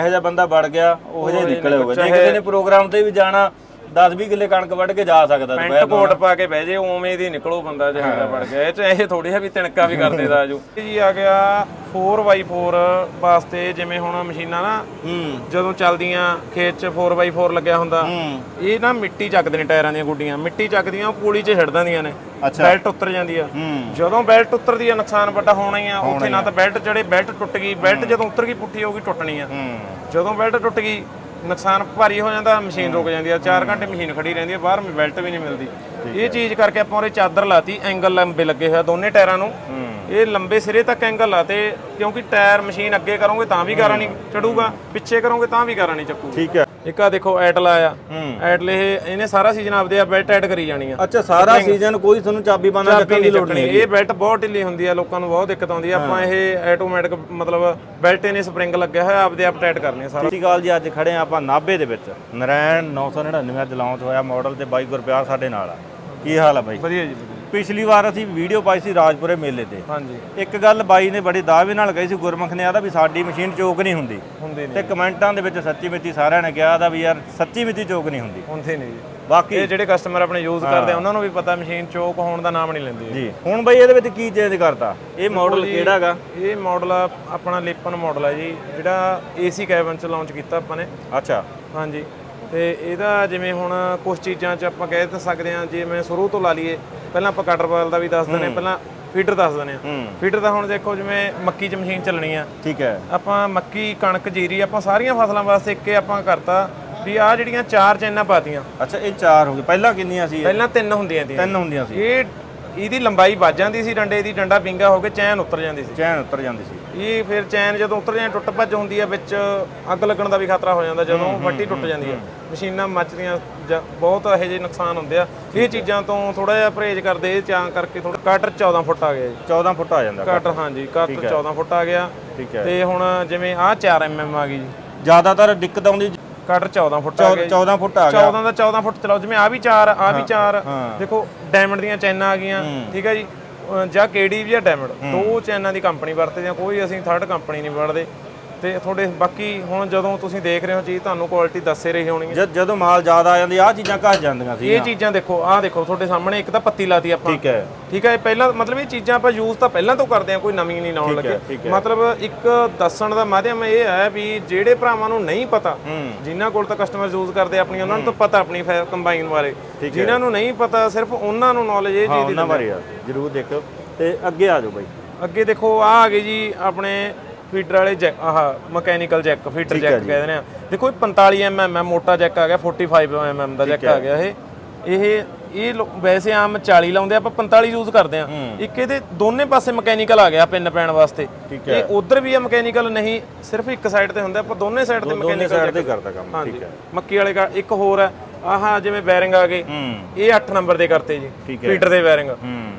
ਇਹੋ ਜਿਹਾ ਬੰਦਾ ਵੜ ਗਿਆ ਉਹ ਜਿਹਾ ਹੀ ਨਿਕਲਿਆ ਹੋਊਗਾ। ਜੇ ਕਿਸੇ ਨੇ ਪ੍ਰੋਗਰਾਮ ਤੇ ਵੀ ਜਾਣਾ 10-20 ਕਿੱਲੇ ਕਣਕ ਵੱਢ ਕੇ ਜਾ ਸਕਦਾ ਪੈਂਟ। ਕੋਟ ਪਾ ਕੇ ਬਹਿ ਜੇ ਉਵੇਂ ਦੀ ਨਿਕਲੋ ਬੰਦਾ ਜਿਹੜਾ ਵੜ ਗਿਆ ਇਹ ਚ ਇਹ ਥੋੜੀ ਹੈ ਵੀ ਤਿਣਕਾ ਵੀ ਕਰਦੇ ਦਾ ਜੋ ਜੀ ਆ ਗਿਆ 4x4 ਵਾਸਤੇ ਜਿਵੇਂ ਹੁਣ ਮਸ਼ੀਨਾਂ ਨਾ ਜਦੋਂ ਚੱਲਦੀਆਂ ਖੇਤ 'ਚ 4x4 ਲੱਗਿਆ ਹੁੰਦਾ ਇਹ ਨਾ ਮਿੱਟੀ ਚੱਕਦੇ ਨੇ ਟਾਇਰਾਂ ਦੀਆਂ ਗੁੱਡੀਆਂ। ਮਿੱਟੀ ਚੱਕਦੀਆਂ ਉਹ ਕੂਲੀ 'ਚ ਛੱਡ ਦਿੰਦੀਆਂ ਨੇ। ਬੈਲਟ ਉੱਤਰ ਜਾਂਦੀ ਆ। ਜਦੋਂ ਬੈਲਟ ਉਤਰਦੀ ਆ ਨੁਕਸਾਨ ਵੱਡਾ ਹੋਣਾ ਹੀ ਆ। ਉੱਥੇ ਨਾ ਤਾਂ ਬੈਲਟ ਜਿਹੜੇ ਬੈਲਟ ਟੁੱਟ ਗਈ ਬੈਲਟ ਜਦੋਂ ਉਤਰ ਗਈ ਪੁੱਠੀ ਹੋ ਗਈ ਟੁੱਟਣੀ ਆ। ਜਦੋਂ ਬੈਲਟ ਟੁੱਟ ਗਈ ਨੁਕਸਾਨ ਭਾਰੀ ਹੋ ਜਾਂਦਾ ਮਸ਼ੀਨ ਰੁਕ ਜਾਂਦੀ ਆ 4 ਘੰਟੇ ਮਸ਼ੀਨ ਖੜੀ ਰਹਿੰਦੀ ਆ ਬਾਹਰ ਬੈਲਟ ਵੀ ਨਹੀਂ ਮਿਲਦੀ। ਇਹ ਚੀਜ਼ ਕਰਕੇ ਆਪਾਂ ਉਹਦੇ ਚਾਦਰ ਲਾਤੀ ਐਂਗਲ ਲੰਬੇ ਲੱਗੇ ਹੋਇਆ ਦੋਨੇ ਟਾਇਰਾਂ ਨੂੰ। ਇਹ ਲੰਬੇ ਸਿਰੇ ਤੱਕ ਐਂਗਲ ਲਾਤੇ ਕਿਉਂਕਿ ਟਾਇਰ ਮਸ਼ੀਨ ਅੱਗੇ ਕਰੋਗੇ ਤਾਂ ਵੀ ਗਾਰਾ ਨਹੀਂ ਚੜੂਗਾ ਪਿੱਛੇ ਕਰੋਗੇ ਤਾਂ ਵੀ ਗਾਰਾ ਨਹੀਂ ਚੱਕੂ ਠੀਕ ਹੈ। ਇੱਕ ਆ ਦੇਖੋ ਐਟਲ ਆਇਆ। ਹੂੰ। ਐਟਲ ਇਹ ਇਹਨੇ ਸਾਰਾ ਸੀਜ਼ਨ ਆਪਦੇ ਆ ਬੈਲਟ ਐਡ ਕਰੀ ਜਾਣੀ ਆ। ਅੱਛਾ ਸਾਰਾ ਸੀਜ਼ਨ ਕੋਈ ਤੁਹਾਨੂੰ ਚਾਬੀ ਬੰਨਾ ਚਾਬੀ ਚੱਕਣ ਦੀ ਨਹੀਂ ਲੋੜ ਚੱਕਣੀ। ਨਹੀਂ ਇਹ ਬੈਲਟ ਬਹੁਤ ਢਿੱਲੀ ਹੁੰਦੀ ਆ ਲੋਕਾਂ ਨੂੰ ਬਹੁਤ ਦਿੱਕਤ ਆਉਂਦੀ ਆ। ਆਪਾਂ ਇਹ ਆਟੋਮੈਟਿਕ ਮਤਲਬ ਬੈਲਟ ਇਹਨੇ ਸਪਰਿੰਗ ਲੱਗਿਆ ਹੋਇਆ ਆਪਦੇ ਆਪ ਟਾਈਟ ਕਰਨੀ ਆ ਸਾਰਾ। ਸਤਿ ਸ਼੍ਰੀ ਅਕਾਲ ਜੀ ਅੱਜ ਖੜੇ ਆ ਆਪਾਂ ਨਾਭੇ ਦੇ ਵਿੱਚ। ਨਰੈਣ 999 ਅੱਜ ਲਾਂਚ ਹੋਇਆ ਮਾਡਲ ਤੇ ਬਾਈ ਗੁਰਪਿਆਰ ਸਾਡੇ ਨਾਲ ਆ। ਕੀ ਹਾਲ ਆ ਬਾਈ? ਵਧੀਆ ਜੀ ਵਧੀਆ। ਪਿਛਲੀ ਵਾਰ ਅਸੀਂ ਵੀਡੀਓ ਪਾਈ ਸੀ ਰਾਜਪੁਰੇ ਮੇਲੇ ਤੇ। ਹਾਂਜੀ। ਇੱਕ ਗੱਲ ਬਾਈ ਨੇ ਬੜੇ ਦਾਅਵੇ ਨਾਲ ਕਹੀ ਸੀ ਗੁਰਮੁਖ ਨੇ ਆਦਾ ਵੀ ਸਾਡੀ ਮਸ਼ੀਨ ਚੋਕ ਨਹੀਂ ਹੁੰਦੀ। ਹੁੰਦੀ ਨਹੀਂ। ਤੇ ਕਮੈਂਟਾਂ ਦੇ ਵਿੱਚ ਸੱਚੀ ਮਿੱਚੀ ਸਾਰਿਆਂ ਨੇ ਕਿਹਾ ਦਾ ਵੀ ਯਾਰ ਸੱਚੀ ਮਿੱਚੀ ਚੋਕ ਨਹੀਂ ਹੁੰਦੀ। ਹੁੰਦੀ ਨਹੀਂ ਬਾਕੀ ਇਹ ਜਿਹੜੇ ਕਸਟਮਰ ਆਪਣੇ ਯੂਜ਼ ਕਰਦੇ ਆ ਉਹਨਾਂ ਨੂੰ ਵੀ ਪਤਾ ਮਸ਼ੀਨ ਚੋਕ ਹੋਣ ਦਾ ਨਾਮ ਨਹੀਂ ਲੈਂਦੀ। ਜੀ। ਹੁਣ ਬਾਈ ਇਹਦੇ ਵਿੱਚ ਕੀ ਚੇਂਜ ਕਰਤਾ? ਇਹ ਮਾਡਲ ਕਿਹੜਾ ਹੈਗਾ ਇਹ ਮਾਡਲ ਆ ਆਪਣਾ ਲੇਪਨ ਮਾਡਲ ਆ ਜੀ ਜਿਹੜਾ ਏਸੀ ਕੈਬਨ ਚ ਲਾਂਚ ਕੀਤਾ ਆਪਾਂ ਨੇ। ਅੱਛਾ। ਹਾਂਜੀ। ਤੇ ਇਹਦਾ ਜਿਵੇਂ ਹੁਣ ਕੁਝ ਚੀਜ਼ਾਂ 'ਚ ਆਪਾਂ ਕਹਿ ਤਾਂ ਸਕਦੇ ਹਾਂ ਜਿਵੇਂ ਸ਼ੁਰੂ ਤੋਂ ਲਾ ਲਈਏ ਪਹਿਲਾਂ ਆਪਾਂ ਕਟਰ ਬਾਲ ਦਾ ਵੀ ਦੱਸ ਹਾਂ ਪਹਿਲਾਂ ਫੀਡਰ ਦੱਸ ਦਿੰਦੇ ਹਾਂ। ਹੂੰ। ਫੀਡਰ ਦਾ ਹੁਣ ਦੇਖੋ ਜਿਵੇਂ ਮੱਕੀ 'ਚ ਮਸ਼ੀਨ ਚੱਲਣੀ ਆ। ਠੀਕ ਹੈ। ਆਪਾਂ ਮੱਕੀ ਕਣਕ ਜੀਰੀ ਆਪਾਂ ਸਾਰੀਆਂ ਫਸਲਾਂ ਵਾਸਤੇ ਇੱਕੇ ਆਪਾਂ ਕਰਤਾ ਵੀ ਆ ਜਿਹੜੀਆਂ ਚਾਰ ਚੈਨਾਂ ਪਾਤੀਆਂ। ਅੱਛਾ ਇਹ ਚਾਰ ਹੋ ਗਏ। ਪਹਿਲਾਂ ਕਿੰਨੀਆਂ ਸੀ? ਪਹਿਲਾਂ ਤਿੰਨ ਹੁੰਦੀਆਂ ਸੀ। ਤਿੰਨ ਹੁੰਦੀਆਂ ਸੀ। ਇਹ ਇਹਦੀ ਲੰਬਾਈ ਵੱਜ ਜਾਂਦੀ ਸੀ ਡੰਡੇ ਦੀ ਡੰਡਾ ਵਿੰਗਾ ਹੋ ਕੇ ਚੈਨ ਉੱਤਰ ਜਾਂਦੀ ਸੀ। ਚੈਨ ਉੱਤਰ ਜਾਂਦੀ ਸੀ। ਇਹ ਫਿਰ ਚੈਨ ਜਦੋਂ ਉੱਤਰ ਜਾਂਦੀ ਟੁੱਟ ਭੱਜ ਹੁੰਦੀ ਆ ਵਿੱਚ ਅੱਗ ਲੱਗਣ ਦਾ ਵੀ ਖਤਰਾ ਹੋ ਜਾਂਦਾ ਜਦੋਂ ਵੱਟੀ ਟੁੱਟ ਜਾਂਦੀ ਆ। ਮਸ਼ੀਨਾਂ ਮੱਚਦੀਆਂ ਬਹੁਤ ਇਹੋ ਜਿਹੇ ਨੁਕਸਾਨ ਹੁੰਦੇ ਆ। ਇਹ ਚੀਜ਼ਾਂ ਤੋਂ ਥੋੜਾ ਜਿਹਾ ਪਰਹੇਜ਼ ਕਰਦੇ ਇਹ ਚਾਂ ਕਰਕੇ ਥੋੜਾ ਕਟਰ 14 ਫੁੱਟ ਆ ਗਿਆ ਜੀ। 14 ਫੁੱਟ ਆ ਜਾਂਦਾ ਕਟਰ ਹਾਂਜੀ ਕਟਰ 14 ਫੁੱਟ ਆ ਗਿਆ। ਠੀਕ ਹੈ। ਤੇ ਹੁਣ ਜਿਵੇਂ ਆਹ 4 ਐਮਐਮ ਆ ਗਈ ਜੀ। ਜ਼ਿਆਦਾਤਰ ਦਿੱਕਤ ਆਉਂਦੀ ਕਟਰ 14 ਫੁੱਟ ਆ ਗਿਆ ਜੀ। 14 ਫੁੱਟ ਆ ਗਿਆ। 14 ਦਾ 14 ਫੁੱਟ ਚਲਾਓ। ਜਿਵੇਂ ਆ ਵੀ 4 ਆ ਵੀ 4 ਹਾਂ। ਦੇਖੋ ਡਾਇਮੰਡ ਦੀਆਂ ਚੈਨਾਂ ਆ ਗਈਆਂ ਠੀਕ ਹੈ ਜੀ? ਜਾਂ ਵੀ ਆ ਡਾਇਮੰਡ ਦੋ ਚੈਨਾਂ ਦੀ ਕੰਪਨੀ ਵਰਤਦੇ ਆ ਕੋਈ ਅਸੀਂ ਥਰਡ ਕੰਪਨੀ ਨਹੀਂ ਵਰਤਦੇ। ਤੇ ਤੁਹਾਡੇ ਬਾਕੀ ਹੁਣ ਜਦੋਂ ਤੁਸੀਂ ਦੇਖ ਰਹੇ ਹੋ ਚੀਜ਼ ਤੁਹਾਨੂੰ ਕੁਆਲਿਟੀ ਦੱਸੇ ਰਹੀ ਹੋਣੀ ਹੈ। ਜਦ ਜਦੋਂ ਮਾਲ ਜ਼ਿਆਦਾ ਆ ਜਾਂਦੀ ਆ ਚੀਜ਼ਾਂ ਘਸ ਜਾਂਦੀਆਂ ਸੀ ਇਹ ਚੀਜ਼ਾਂ ਦੇਖੋ ਆਹ ਦੇਖੋ ਤੁਹਾਡੇ ਸਾਹਮਣੇ ਇੱਕ ਤਾਂ ਪੱਤੀ ਲਾਤੀ ਆਪਾਂ। ਠੀਕ ਹੈ। ਠੀਕ ਹੈ ਇਹ ਪਹਿਲਾਂ ਮਤਲਬ ਇਹ ਚੀਜ਼ਾਂ ਆਪਾਂ ਯੂਜ਼ ਤਾਂ ਪਹਿਲਾਂ ਤੋਂ ਕਰਦੇ ਆ ਕੋਈ ਨਵੀਂ ਨਹੀਂ ਲਾਉਣ ਲੱਗੇ। ਮਤਲਬ ਇੱਕ ਦੱਸਣ ਦਾ ਮਾਧਿਅਮ ਇਹ ਹੈ ਵੀ ਜਿਹੜੇ ਭਰਾਵਾਂ ਨੂੰ ਨਹੀਂ ਪਤਾ ਜਿਨ੍ਹਾਂ ਕੋਲ ਤਾਂ ਕਸਟਮਰ ਯੂਜ਼ ਕਰਦੇ ਆਪਣੀ ਉਹਨਾਂ ਨੂੰ ਤਾਂ ਪਤਾ ਆਪਣੀ ਕੰਬਾਈਨ ਬਾਰੇ। ਜਿਨ੍ਹਾਂ ਨੂੰ ਨਹੀਂ ਪਤਾ ਸਿਰਫ ਉਹਨਾਂ ਨੂੰ ਨੌਲੇਜ ਇਹ ਚੀਜ਼ ਦੀ ਆ। ਜਰੂਰ ਦੇਖੋ ਤੇ ਅੱਗੇ ਆ ਜਾਓ ਬਾਈ। ਅੱਗੇ ਦੇਖੋ ਆ ਆ ਗਏ ਜੀ ਆਪਣੇ ਫੀਡਰ ਵਾਲੇ ਜੈਕ ਆਹ ਮਕੈਨੀਕਲ ਜੈਕ ਠੀਕ ਹੈ ਜੈਕ ਜੀ। ਕਹਿੰਦੇ ਨੇ ਦੇਖੋ ਇਹ 45 mm ਹੈ ਮੋਟਾ ਜੈਕ ਆ ਗਿਆ 45 mm ਦਾ ਜੈਕ ਆ ਗਿਆ ਇਹ। ਇਹ ਇਹ ਲੋ- ਵੈਸੇ ਆਮ 40 ਲਾਉਂਦੇ ਆ, ਆਪਾਂ 45 ਯੂਜ਼ ਕਰਦੇ ਆ। ਇੱਕ ਇਹਦੇ ਦੋਨੇ ਪਾਸੇ ਮਕੈਨੀਕਲ ਆ ਗਿਆ ਪਿੰਨ ਪੈਣ ਵਾਸਤੇ। ਠੀਕ ਇਹ ਉਧਰ ਵੀ ਆ ਮਕੈਨੀਕਲ ਨਹੀਂ ਸਿਰਫ ਇੱਕ ਸਾਈਡ ਤੇ ਹੁੰਦਾ ਆਪਾਂ ਦੋਨੇ ਸਾਈਡ ਤੇ ਦੋਨੇ ਤੇ ਕਰਦਾ ਕੰਮ ਹਾਂਜੀ। ਠੀਕ ਹੈ। ਮੱਕੀ ਵਾਲੇ ਕਾ ਇੱਕ ਹੋਰ ਹੈ। ਆਹ ਜਿਵੇਂ ਬੈਰਿੰਗ ਆ ਗਏ ਇਹ 8 ਨੰਬਰ ਦੇ ਕਰਤੇ ਜੀ। ਫੀਡਰ ਦੇ ਬੈਰਿੰਗ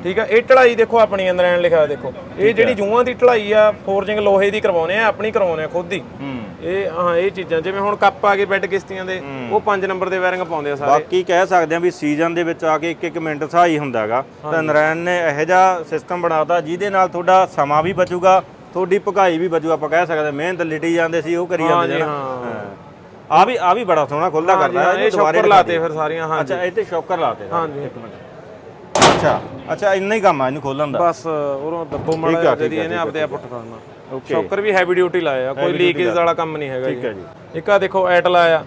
ਠੀਕ ਆ ਇਹ ਢਲਾਈ ਦੇਖੋ ਆਪਣੀ ਅੰਦਰ ਐਨ ਲਿਖਿਆ ਦੇਖੋ। ਇਹ ਜਿਹੜੀ ਜੂਆਂ ਦੀ ਢਲਾਈ ਆ ਫੋਰਜਿੰਗ ਲੋਹੇ ਦੀ ਕਰਵਾਉਨੇ ਆ ਆਪਣੀ ਕਰਵਾਉਨੇ ਆ ਖੁਦ ਹੂੰ। ਇਹ ਹਾਂ ਇਹ ਚੀਜ਼ਾਂ ਜਿਵੇਂ ਹੁਣ ਕੱਪ ਆ ਗਏ ਬੈੱਡ ਕਿਸ਼ਤੀਆਂ ਦੇ ਉਹ 5 ਨੰਬਰ ਦੇ ਬੈਰਿੰਗ ਪਾਉਂਦੇ ਆ ਸਾਰੇ। ਬਾਕੀ ਕਹਿ ਸਕਦੇ ਆ ਵੀ ਸੀਜ਼ਨ ਦੇ ਵਿੱਚ ਆ ਕੇ ਇੱਕ ਇੱਕ ਮਿੰਟ ਸਹਾਈ ਹੁੰਦਾਗਾ ਤਾਂ ਨਰਾਇਣ ਨੇ ਇਹੋ ਜਿਹਾ ਸਿਸਟਮ ਬਣਾਤਾ ਜਿਹਦੇ ਨਾਲ ਤੁਹਾਡਾ ਸਮਾਂ ਵੀ ਬਚੂਗਾ ਤੁਹਾਡੀ ਭਗਾਈ ਵੀ ਬਚੂ ਆਪਾਂ ਕਹਿ ਸਕਦੇ। ਮਿਹਨਤ ਲਿਟੀ ਜਾਂਦੇ ਸੀ ਉਹ ਕਰੀ ਜਾਂਦੇ ਹਾਂ। ਆ ਵੀ ਆ ਵੀ ਬੜਾ ਸੋਹਣਾ ਖੁੱਲਦਾ ਕਰਦਾ ਇਹ ਸ਼ੌਕਰ ਲਾਤੇ ਫਿਰ ਸਾਰੀਆਂ ਹਾਂ ਅੱਛਾ ਇਹ ਤੇ ਸ਼ੌਕਰ ਲਾਤੇ ਹਾਂਜੀ ਅੱਛਾ ਅੱਛਾ ਇੰਨਾ ਹੀ ਕੰਮ ਆ ਇਹਨੂੰ ਖੋਲਣ ਦਾ। ਬਸ ਉਰੋਂ ਦੱਬੋ ਮਾੜਾ ਜਿਹੜੀ ਇਹਨੇ ਆਪਦੇ ਆਪ ਉੱਠ ਕਰਨਾ ਸ਼ੌਕਰ ਵੀ ਹੈਵੀ ਡਿਊਟੀ ਲਾਇਆ ਕੋਈ ਲੀਕੇਜ ਵਾਲਾ ਕੰਮ ਨਹੀਂ ਹੈਗਾ ਠੀਕ ਹੈ ਜੀ। ਇੱਕ ਆ ਦੇਖੋ ਐਟਲ ਆਇਆ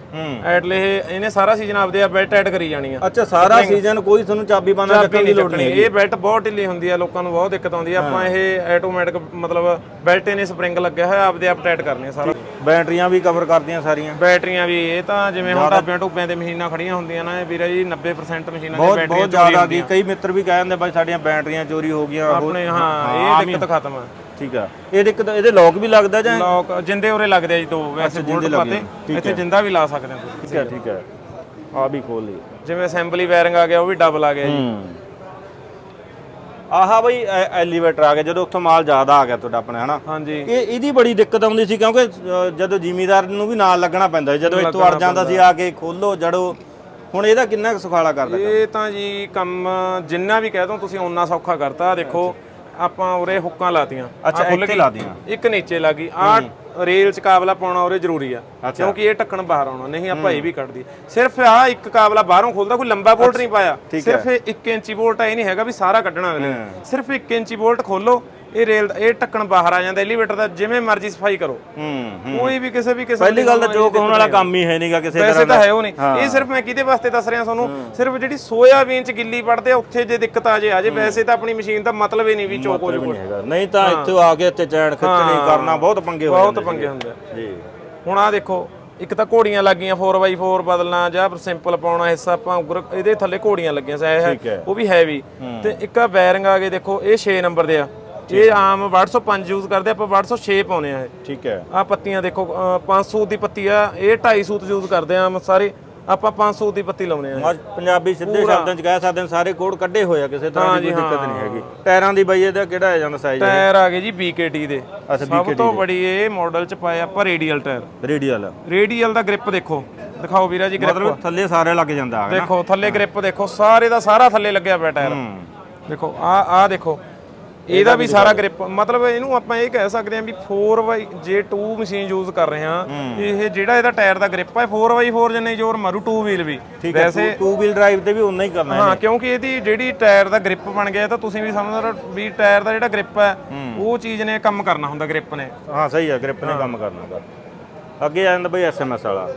ਐਟਲ ਇਹ ਇਹਨੇ ਸਾਰਾ ਸੀਜ਼ਨ ਆਪਦੇ ਆਪ ਬੈਲਟ ਐਡ ਕਰੀ ਜਾਣੀ ਆ। ਅੱਛਾ ਸਾਰਾ ਸੀਜ਼ਨ ਕੋਈ ਤੁਹਾਨੂੰ ਚਾਬੀ ਬੰਨਾ ਚੱਕਣ ਦੀ ਲੋੜ ਨਹੀਂ ਇਹ ਬੈਲਟ ਬਹੁਤ ਢਿੱਲੀ ਹੁੰਦੀ ਆ ਲੋਕਾਂ ਨੂੰ ਬਹੁਤ ਦਿੱਕਤ ਆਉਂਦੀ ਆ। ਆਪਾਂ ਇਹ ਆਟੋਮੈਟਿਕ ਮਤਲਬ ਬੈਲਟ ਇਹਨੇ ਸਪਰਿੰਗ ਲੱਗਿਆ ਹੋਇਆ ਆਪਦੇ ਆਪ ਟਾਈਟ ਕਰਨੇ ਆ ਸਾਰਾ। ਬੈਟਰੀਆਂ ਵੀ ਕਵਰ ਕਰਦੀਆਂ ਸਾਰੀਆਂ। ਬੈਟਰੀਆਂ ਵੀ ਇਹ ਤਾਂ ਜਿਵੇਂ ਹੁਣ ਢਾਬਿਆਂ ਟੁੱਬਿਆਂ ਤੇ ਮਸ਼ੀਨਾਂ ਖੜੀਆਂ ਹੁੰਦੀਆਂ ਨਾ ਵੀਰਾ ਜੀ 90% ਮਸ਼ੀਨਾਂ ਬਹੁਤ ਬੈਟਰੀਆਂ ਬਹੁਤ ਜ਼ਿਆਦਾ ਗਈ ਕਈ ਮਿੱਤਰ ਵੀ ਕਹਿ ਜਾਂਦੇ ਬਾਈ ਸਾਡੀਆਂ ਬੈਟਰੀਆਂ ਚੋਰੀ ਹੋ ਗਈਆਂ ਆਪਣੇ ਹਾਂ ਇਹ ਦਿੱਕਤ ਖਤਮ ਆ। ਠੀਕ ਆ। ਇਹਦੇ ਲੋਕ ਵੀ ਲੱਗਦਾ ਜਾਂ ਲੋਕ ਜਿੰਦੇ ਉਰੇ ਲੱਗਦੇ ਆ ਜੀ ਦੋ ਵੈਸੇ ਬੋਲਟ ਪਾਤੇ ਇੱਥੇ ਜਿੰਦਾ ਵੀ ਲਾ ਸਕਦੇ ਆ ਤੁਸੀਂ। ਠੀਕ ਹੈ ਠੀਕ ਹੈ। ਆ ਵੀ ਖੋਲ ਲਈ। ਜਿਵੇਂ ਅਸੈਂਬਲੀ ਵਾਇਰਿੰਗ ਆ ਗਿਆ ਉਹ ਵੀ ਡਬਲ ਆ ਗਿਆ ਜੀ। ਆਹਾ ਬਈ ਐਲੀਵੇਟਰ ਆ ਗਿਆ ਜਦੋਂ ਉੱਥੋਂ ਮਾਲ ਜ਼ਿਆਦਾ ਆ ਗਿਆ ਤੁਹਾਡਾ ਆਪਣੇ ਹਨਾ? ਹਾਂਜੀ। ਇਹ ਇਹਦੀ ਬੜੀ ਦਿੱਕਤ ਆਉਂਦੀ ਸੀ ਕਿਉਂਕਿ ਜਦੋਂ ਜ਼ਿਮੀਦਾਰ ਨੂੰ ਵੀ ਨਾਲ ਲੱਗਣਾ ਪੈਂਦਾ ਸੀ। ਜਦੋਂ ਇੱਥੋਂ ਅੜ ਜਾਂਦਾ ਸੀ ਆ ਕੇ ਖੋਲੋ ਜੜੋ। ਹੁਣ ਇਹਦਾ ਕਿੰਨਾ ਸੁਖਾਲਾ ਕਰਦਾ ਇਹ ਤਾਂ ਜੀ ਕੰਮ ਜਿੰਨਾ ਵੀ ਕਹਿ ਦੋ ਤੁਸੀਂ ਓਨਾ ਸੌਖਾ ਕਰਤਾ ਦੇਖੋ। ਆਪਾਂ ਉਰੇ ਹੁੱਕਾਂ ਲਾਤੀਆਂ ਅੱਛਾ, ਆਹ ਖੁੱਲ ਇੱਥੇ ਗਈ। ਲਾਤੀਆਂ। ਇੱਕ ਨੀਚੇ ਲੱਗੀ ਆ ਰੇਲ ਚ ਕਾਬਲਾ ਪਾਉਣਾ ਉਰੇ ਜ਼ਰੂਰੀ ਆ। ਕਿਉਂਕਿ ਇਹ ਢੱਕਣ ਬਾਹਰ ਆਉਣਾ ਨਹੀਂ ਆਪਾਂ ਇਹ ਵੀ ਕੱਢਦੀ ਸਿਰਫ ਆ ਇੱਕ ਕਾਬਲਾ ਬਾਹਰੋਂ ਖੁੱਲਦਾ ਕੋਈ ਲੰਬਾ ਬੋਲਟ ਨਹੀਂ ਪਾਇਆ ਸਿਰਫ 1 ਇੰਚੀ ਬੋਲਟ ਆ ਇਹ ਨਹੀਂ ਹੈਗਾ ਵੀ ਸਾਰਾ ਕੱਢਣਾ ਅਗਲੇ ਨੇ। ਸਿਰਫ 1 ਇੰਚੀ ਬੋਲਟ ਖੋਲੋ ਇਹ ਰੇਲ ਦਾ ਇਹ ਢੱਕਣ ਬਾਹਰ ਆ ਜਾਂਦਾ ਐਲੀਵੇਟਰ ਦਾ ਜਿਵੇਂ ਮਰਜ਼ੀ ਸਫ਼ਾਈ ਕਰੋ। ਹੂੰ ਕੋਈ ਵੀ ਕਿਸੇ ਵੀ ਕਿਸੇ ਪਹਿਲੀ ਗੱਲ ਤਾਂ ਦੀ ਜੋ ਹੋਣ ਵਾਲਾ ਕੰਮ ਹੀ ਹੈ ਨਹੀਂਗਾ ਕਿਸੇ ਵੈਸੇ ਤਰ੍ਹਾਂ ਤਾਂ ਦਾ। ਹੈ ਉਹ ਨਹੀਂ। ਇਹ ਸਿਰਫ ਮੈਂ ਕਿਹਦੇ ਵਾਸਤੇ ਦੱਸ ਰਿਹਾ ਤੁਹਾਨੂੰ? ਸਿਰਫ ਜਿਹੜੀ ਸੋਇਆਬੀਨ ਚ ਗਿੱਲੀ ਪੜਦੇ ਆ ਉੱਥੇ ਜੇ ਦਿੱਕਤ ਆ ਜੇ ਆ ਜੇ ਵੈਸੇ ਤਾਂ ਆਪਣੀ ਮਸ਼ੀਨ ਦਾ ਮਤਲਬ ਹੀ ਨਹੀਂ ਵੀ ਚੋਕ ਹੋ ਨਹੀਂ ਤਾਂ ਇੱਥੇ ਆ ਕੇ ਇੱਥੇ ਚੈਨ ਖਿੱਚਣੀ ਕਰਨਾ ਬਹੁਤ ਪੰਗੇ ਹੋ ਬਹੁਤ ਜਾਂਦੇ ਪੰਗੇ ਹੁੰਦੇ ਜੀ। ਹੁਣ ਆ ਦੇਖੋ ਇੱਕ ਤਾਂ ਘੋੜੀਆਂ ਲੱਗੀਆਂ 4x4 ਬਦਲਣਾ ਜਾਂ ਸਿੰਪਲ ਪਾਉਣਾ ਹਿੱਸਾ ਆਪਾਂ ਉਗਰ ਇਹਦੇ ਥੱਲੇ ਘੋੜੀਆਂ ਲੱਗੀਆਂ ਸਾ ਠੀਕ ਹੈ। ਉਹ ਵੀ ਹੈਵੀ ਤੇ ਇੱਕ ਆ ਬੈਰਿੰਗ ਆ ਗਏ ਦੇਖੋ ਇਹ 6 ਨੰਬਰ ਦੇ ਆ। ਇਹ ਆਮ 805 ਯੂਜ਼ ਕਰਦੇ ਆਪਾਂ 806 ਪਾਉਨੇ ਆ ਇਹ। ਠੀਕ ਹੈ। ਆ ਪੱਤੀਆਂ ਦੇਖੋ 500 ਦੀ ਪੱਤੀ ਆ ਇਹ 250 ਯੂਜ਼ ਕਰਦੇ ਆ ਸਾਰੇ। ਆਪਾਂ 500 ਦੀ ਪੱਤੀ ਲਾਉਨੇ ਆ ਪੰਜਾਬੀ ਸਿੱਧੇ ਸ਼ਬਦਾਂ ਚ ਕਹਿ ਸਕਦੇ ਹਾਂ ਸਾਰੇ ਕੋਡ ਕੱਢੇ ਹੋਏ ਆ ਕਿਸੇ ਤਰ੍ਹਾਂ ਦੀ ਕੋਈ ਦਿੱਕਤ ਨਹੀਂ ਹੈਗੀ। ਟਾਇਰਾਂ ਦੀ ਬਈ ਇਹਦਾ ਕਿਹੜਾ ਆ ਜਾਂਦਾ ਸਾਈਜ਼ ਟਾਇਰ ਆ ਗਏ ਜੀ BKT ਦੇ। ਅੱਛਾ ਸਭ ਤੋਂ ਬੜੀ ਇਹ ਮਾਡਲ ਚ ਪਾਇਆ ਆਪਾਂ ਰੇਡੀਅਲ ਟਾਇਰ ਰੇਡੀਅਲ ਰੇਡੀਅਲ ਦਾ ਗ੍ਰਿਪ ਦੇਖੋ। ਦਿਖਾਓ ਵੀਰਾ ਜੀ ਗ੍ਰਿਪ ਮਤਲਬ ਥੱਲੇ ਸਾਰੇ ਲੱਗ ਜਾਂਦਾ ਹੈ ਦੇਖੋ ਥੱਲੇ ਗ੍ਰਿਪ ਦੇਖੋ ਸਾਰੇ ਦਾ ਸਾਰਾ ਥੱਲੇ ਲੱਗਿਆ ਪਿਆ ਟਾਇਰ ਹੂੰ। ਦੇਖੋ ਆ ਆ ਦੇਖੋ। ਇਹਦਾ ਵੀ ਸਾਰਾ ਗ੍ਰਿਪ ਮਤਲਬ ਇਹਨੂੰ ਆਪਾਂ ਇਹ ਕਹਿ ਸਕਦੇ ਹਾਂ ਵੀ 4x ਜੇ 2 ਮਸ਼ੀਨ ਯੂਜ਼ ਕਰ ਰਹੇ ਹਾਂ ਇਹ ਜਿਹੜਾ ਇਹਦਾ ਟਾਇਰ ਦਾ ਗ੍ਰਿਪ ਹੈ 4x4 ਜਿੰਨੇ ਜ਼ੋਰ ਮਾਰੂ 2 ਵੀਲ ਵੀ। ਹੈ ਟੂ ਵੀਲ ਡਰਾਈਵ ਤੇ ਵੀ ਉਨਾ ਹੀ ਕਰਨਾ ਹੈ ਹਾਂ ਕਿਉਂਕਿ ਇਹਦੀ ਜਿਹੜੀ ਟਾਇਰ ਦਾ ਗ੍ਰਿਪ ਬਣ ਗਿਆ ਤਾਂ ਤੁਸੀਂ ਵੀ ਸਮਝ ਰਹੇ ਵੀ ਟਾਇਰ ਦਾ ਜਿਹੜਾ ਗ੍ਰਿਪ ਹੈ ਉਹ ਚੀਜ਼ ਨੇ ਕੰਮ ਕਰਨਾ ਹੁੰਦਾ ਗ੍ਰਿਪ ਨੇ। ਹਾਂ ਸਹੀ ਹੈ ਗ੍ਰਿਪ ਨੇ ਕੰਮ ਕਰਨਾ ਗਾ ਅੱਗੇ ਆ ਜਾਂਦਾ ਬਈ ਐਸਐਮਐਸ ਵਾਲਾ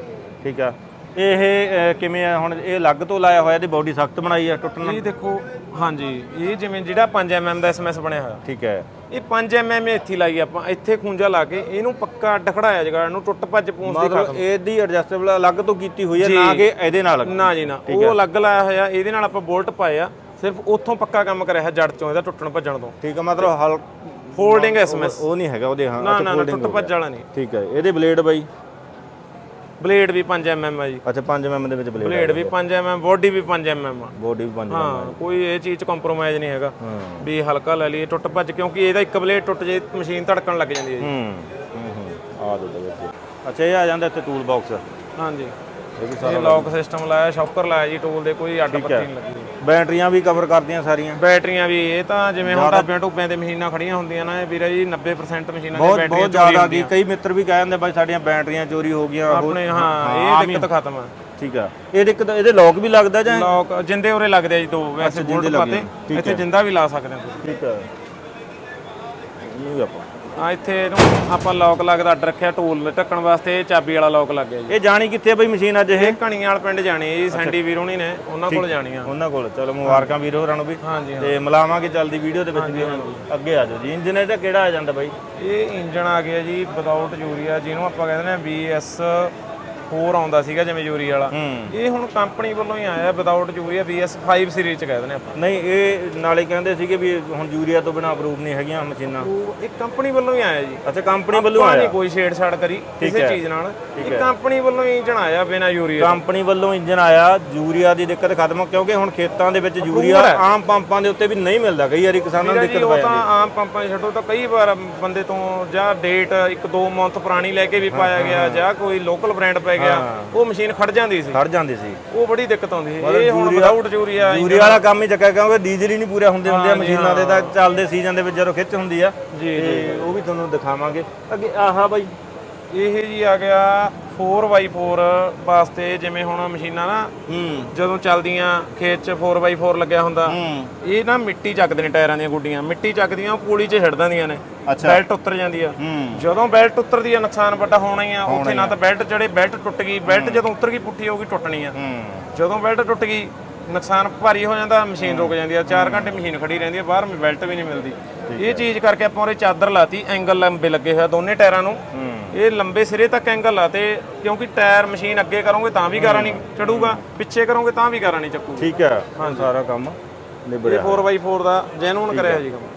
ਠੀਕ ਆ। ਇਹ ਅਹ, ਕਿਵੇਂ ਆ? ਹੁਣ ਇਹ ਅਲੱਗ ਤੋਂ ਲਾਇਆ ਹੋਇਆ ਇਹਦੀ ਬਾਡੀ ਸਖਤ ਬਣਾਈ ਆ ਟੁੱਟਣਾ ਇਹ ਦੇਖੋ ਹਾਂਜੀ ਇਹ ਜਿਵੇਂ ਜਿਹੜਾ 5 mm ਦਾ ਐਸਐਮਐਸ ਬਣਿਆ ਹੋਇਆ। ਠੀਕ ਹੈ। ਇਹ 5 mm ਇੱਥੇ ਲਾਈ ਆਪਾਂ ਇੱਥੇ ਖੂੰਜਾ ਲਾ ਕੇ ਇਹਨੂੰ ਪੱਕਾ ਅੱਡ ਖੜਾਇਆ ਜਗਾੜ ਨੂੰ ਟੁੱਟ ਭੱਜ ਪੂੰਛ ਦੀ ਮਤਲਬ ਇਹਦੀ ਐਡਜਸਟੇਬਲ ਅਲੱਗ ਤੋਂ ਕੀਤੀ ਹੋਈ ਹੈ ਨਾ ਕਿ ਇਹਦੇ ਨਾਲ। ਨਾ ਜੀ ਨਾ। ਉਹ ਅਲੱਗ ਲਾਇਆ ਹੋਇਆ ਇਹਦੇ ਨਾਲ ਆਪਾਂ ਬੋਲਟ ਪਾਏ ਆ ਸਿਰਫ ਉੱਥੋਂ ਪੱਕਾ ਕੰਮ ਕਰਿਆ ਹੈ ਜੜ ਚੋਂ ਇਹਦਾ ਟੁੱਟਣ ਭੱਜਣ ਤੋਂ। ਠੀਕ ਹੈ ਮਤਲਬ ਹਲ ਫੋਲਡਿੰਗ ਐਸਐਮਐਸ ਉਹ ਨਹੀਂ ਹੈਗਾ ਉਹਦੇ ਹਾਂ ਨਾ ਅੱਛਾ, ਨਾ ਨਾ folding ਟੁੱਟ ਹੋ ਗਿਆ। ਭੱਜ ਵਾਲਾ ਨਹੀਂ। ਠੀਕ ਹੈ ਇਹਦੇ ਬਲੇਡ ਬਾਈ? ਬਲੇਡ ਵੀ 5 mm ਆ ਜੀ। ਅੱਛਾ 5 mm ਦੇ ਵਿੱਚ ਬਲੇਡ ਬਲੇਡ ਵੀ 5 mm ਬੋਡੀ ਵੀ 5 mm ਆ। ਬੋਡੀ ਵੀ 5 ਹਾਂ ਕੋਈ ਇਹ ਚੀਜ਼ 'ਚ ਕੰਪਰੋਮਾਈਜ਼ ਨਹੀਂ ਹੈਗਾ। ਵੀ ਹਲਕਾ ਲੈ ਲਈਏ ਟੁੱਟ ਭੱਜ ਕਿਉਂਕਿ ਇਹਦਾ ਇੱਕ ਬਲੇਡ ਟੁੱਟ ਜੇ ਮਸ਼ੀਨ ਧੜਕਣ ਲੱਗ ਜਾਂਦੀ ਹੈ ਜੀ। ਹੂੰ ਹੂੰ ਆ ਦੋ ਅੱਛਾ ਇਹ ਆ ਜਾਂਦਾ ਇੱਥੇ ਟੂਲ ਬਾਕਸ ਹਾਂਜੀ। ਇਹ ਲੌਕ ਸਿਸਟਮ ਲਾਇਆ ਸ਼ੌਕਰ ਲਾਇਆ ਜੀ ਟੂਲ ਦੇ ਕੋਈ ਅੱਡ ਪੱਤੀ ਨਹੀਂ ਲੱਗੀ। ਬੈਟਰੀਆਂ ਵੀ ਕਵਰ ਕਰਦੀਆਂ ਸਾਰੀਆਂ। ਬੈਟਰੀਆਂ ਵੀ ਇਹ ਤਾਂ ਜਿਵੇਂ ਹੁਣ ਟਾਪਿਆਂ ਟੂਪਿਆਂ ਤੇ ਮਸ਼ੀਨਾਂ ਖੜੀਆਂ ਹੁੰਦੀਆਂ ਨਾ ਇਹ ਵੀਰੇ ਜੀ 90% ਮਸ਼ੀਨਾਂ ਬਹੁਤ ਬੈਟਰੀਆਂ ਬਹੁਤ ਜ਼ਿਆਦਾ ਗਈ ਕਈ ਮਿੱਤਰ ਵੀ ਕਹਿ ਜਾਂਦੇ ਬਾਈ ਸਾਡੀਆਂ ਬੈਟਰੀਆਂ ਚੋਰੀ ਹੋ ਗਈਆਂ ਆਪਣੇ ਹਾਂ ਇਹ ਦਿੱਕਤ ਖਤਮ ਆ। ਠੀਕ ਆ। ਇਹ ਦਿੱਕਤ ਇਹਦੇ ਲੋਕ ਵੀ ਲੱਗਦਾ ਜਾਂ ਲੌਕ ਜਿੰਦੇ ਉਰੇ ਲੱਗਦੇ ਆ ਜੀ ਦੋ ਵੈਸੇ ਜਿੰਦੇ ਬੋਲਟ ਪਾਤੇ ਇੱਥੇ ਜਿੰਦਾ ਵੀ ਲਾ ਸਕਦੇ ਆ ਠੀਕ ਆ। ਇਹ ਆਪਾਂ ਆ ਇੱਥੇ ਇਹਨੂੰ ਆਪਾਂ ਲੌਕ ਲੱਗਦਾ ਅੱਡ ਰੱਖਿਆ ਟੂਲ ਢੱਕਣ ਵਾਸਤੇ ਇਹ ਚਾਬੀ ਵਾਲਾ ਲੌਕ ਲੱਗ ਗਿਆ ਜੀ। ਇਹ ਜਾਣੀ ਕਿੱਥੇ ਬਈ ਮਸ਼ੀਨ ਅੱਜ ਇਹ? ਇਹ ਕਣੀਆਂ ਵਾਲ ਪਿੰਡ ਜਾਣੀ ਹੈ ਜੀ ਸੈਂਡੀ ਵੀਰ ਹੋਣੀ ਨੇ ਉਹਨਾਂ ਕੋਲ ਜਾਣੀ ਆ। ਉਹਨਾਂ ਕੋਲ ਚਲੋ ਮੁਬਾਰਕਾਂ ਵੀਰੋ ਹੋਰਾਂ ਨੂੰ ਵੀ। ਹਾਂਜੀ ਹਾਂ। ਤੇ ਮਿਲਾਵਾਂਗੇ ਜਲਦੀ ਵੀਡੀਓ ਦੇ ਵਿੱਚ ਵੀ ਉਹਨਾਂ ਨੂੰ ਅੱਗੇ ਆ ਜਾਓ ਜੀ। ਇੰਜਨ ਇਹਦਾ ਕਿਹੜਾ ਆ ਜਾਂਦਾ ਬਾਈ? ਇਹ ਇੰਜਨ ਆ ਗਿਆ ਜੀ ਵਿਦਆਊਟ ਯੂਰੀਆ ਜਿਹਨੂੰ ਆਪਾਂ ਕਹਿੰਦੇ ਨੇ BS 4 ਆਉਂਦਾ ਸੀਗਾ ਜਿਵੇਂ ਯੂਰੀਆ ਵਾਲਾ। ਇਹ ਹੁਣ ਕੰਪਨੀ ਵੱਲੋਂ ਹੀ ਆਇਆ ਵਿਦਆਊਟ ਯੂਰੀਆ BS 5 ਸੀਰੀਜ਼ ਚ ਕਹਿੰਦੇ ਨੇ ਆਪਾਂ। ਨਹੀਂ ਇਹ ਨਾਲੇ ਕਹਿੰਦੇ ਸੀਗੇ ਵੀ ਹੁਣ ਯੂਰੀਆ ਤੋਂ ਬਿਨਾ ਅਪਰੂਵ ਨਹੀਂ ਹੈਗੀਆਂ ਮਸ਼ੀਨਾਂ। ਉਹ ਇਹ ਕੰਪਨੀ ਵੱਲੋਂ ਹੀ ਆਇਆ ਜੀ। ਅੱਛਾ ਕੰਪਨੀ ਵੱਲੋਂ ਆਇਆ? ਨਹੀਂ ਕੋਈ ਛੇੜਛਾੜ ਕਰੀ ਕਿਸੇ ਚੀਜ਼ ਨਾਲ। ਇਹ ਕੰਪਨੀ ਵੱਲੋਂ ਹੀ ਇੰਜਨ ਆਇਆ ਬਿਨਾ ਯੂਰੀਆ ਕੰਪਨੀ ਵੱਲੋਂ ਇੰਜਨ ਆਇਆ ਯੂਰੀਆ ਦੀ ਦਿੱਕਤ ਖਤਮ ਕਿਉਂਕਿ ਹੁਣ ਖੇਤਾਂ ਦੇ ਵਿੱਚ ਯੂਰੀਆ ਆਮ ਪੰਪਾਂ ਦੇ ਉੱਤੇ ਵੀ ਨਹੀਂ ਮਿਲਦਾ ਕਈ ਵਾਰੀ ਕਿਸਾਨਾਂ ਨੂੰ ਦਿੱਕਤ ਉਹ ਪੈ ਤਾਂ ਜਾਂਦੀ ਆਮ ਪੰਪਾਂ ਛੱਡੋ ਤਾਂ ਕਈ ਵਾਰ ਬੰਦੇ ਤੋਂ ਜਾਂ ਡੇਟ ਇੱਕ ਦੋ ਮੰਥ ਪੁਰਾਣੀ ਲੈ ਕੇ ਵੀ ਪਾਇਆ ਗਿਆ ਜਾਂ ਕੋਈ ਲੋਕਲ ਬ੍ਰਾਂਡ ਪੈ ਗਿਆ ਉਹ ਮਸ਼ੀਨ ਖੜ ਜਾਂਦੀ ਸੀ। ਖੜ ਜਾਂਦੀ ਸੀ। ਉਹ ਬੜੀ ਦਿੱਕਤ ਆਉਂਦੀ ਸੀ। ਇਹ ਹੁਣ ਵਿਦਆਊਟ ਯੂਰੀਆ ਯੂਰੀਆ ਵਾਲਾ ਕੰਮ ਹੀ ਚੱਕਿਆ ਕਿਉਂਕਿ ਡੀਜ਼ਲ ਹੀ ਨਹੀਂ ਪੂਰਾ ਹੁੰਦੇ ਹੁੰਦੇ ਆ ਮਸ਼ੀਨਾਂ ਦੇ ਤਾਂ ਚੱਲਦੇ ਸੀਜ਼ਨ ਦੇ ਵਿੱਚ ਜਦੋਂ ਖਿੱਚ ਹੁੰਦੀ ਆ ਜੀ, ਤੇ ਉਹ ਵੀ ਤੁਹਾਨੂੰ ਦਿਖਾਵਾਂਗੇ। ਅੱਗੇ ਆਹਾ ਬਾਈ। ਇਹ ਜੀ ਆ ਗਿਆ 4x4 ਵਾਸਤੇ ਜਿਵੇਂ ਹੁਣ ਮਸ਼ੀਨਾਂ ਨਾ ਹੂੰ। ਜਦੋਂ ਚੱਲਦੀਆਂ ਖੇਤ 'ਚ 4x4 ਲੱਗਿਆ ਹੁੰਦਾ ਹੂੰ। ਇਹ ਨਾ ਮਿੱਟੀ ਚੱਕਦੇ ਨੇ ਟਾਇਰਾਂ ਦੀਆਂ ਗੁੱਡੀਆਂ ਮਿੱਟੀ ਚੱਕਦੀਆਂ ਉਹ ਪੂਲੀ 'ਚ ਛੱਡ ਦਿੰਦੀਆਂ ਨੇ। ਬੈਲਟ ਉਤਰ ਜਾਂਦੀ ਆ। ਹੂੰ। ਜਦੋਂ ਬੈਲਟ ਉਤਰਦੀ ਆ ਨੁਕਸਾਨ ਵੱਡਾ ਹੋਣਾ ਹੀ ਆ ਉੱਥੇ ਨਾ ਤਾਂ ਬੈਲਟ ਜਿਹੜੇ ਬੈਲਟ ਟੁੱਟ ਗਈ ਬੈਲਟ ਜਦੋਂ ਉਤਰ ਗਈ ਪੁੱਠੀ ਹੋਊਗੀ ਟੁੱਟਣੀ ਆ। ਹੂੰ। ਜਦੋਂ ਬੈਲਟ ਟੁੱਟ ਗਈ ਨੁਕਸਾਨ ਭਾਰੀ ਹੋ ਜਾਂਦਾ ਮਸ਼ੀਨ ਰੁਕ ਜਾਂਦੀ ਆ 4 ਘੰਟੇ ਮਸ਼ੀਨ ਖੜੀ ਰਹਿੰਦੀ ਆ ਬਾਹਰ ਬੈਲਟ ਵੀ ਨਹੀਂ ਮਿਲਦੀ। ਇਹ ਚੀਜ਼ ਕਰਕੇ ਆਪਾਂ ਉਹਦੇ ਚਾਦਰ ਲਾਤੀ ਐਂਗਲ ਲੰਬੇ ਲੱਗੇ ਹੋਇਆ ਦੋਨੇ ਟਾਇਰਾਂ ਨੂੰ। ਇਹ ਲੰਬੇ ਸਿਰੇ ਤੱਕ ਐਂਗਲ ਲਾਤੇ ਕਿਉਂਕਿ ਟਾਇਰ ਮਸ਼ੀਨ ਅੱਗੇ ਕਰੋਗੇ ਤਾਂ ਵੀ ਗਾਰਾ ਨਹੀਂ ਚੜੂਗਾ ਪਿੱਛੇ ਕਰੋਗੇ ਤਾਂ ਵੀ ਗਾਰਾ ਨਹੀਂ ਚੱਕੂ ਠੀਕ ਹੈ ਸਾਰਾ ਕੰਮ ਇਹ ਨਿਬੜਿਆ 4x4 ਦਾ ਜੈਨੂਨ ਕਰਿਆ ਜੀ ਕੰਮ।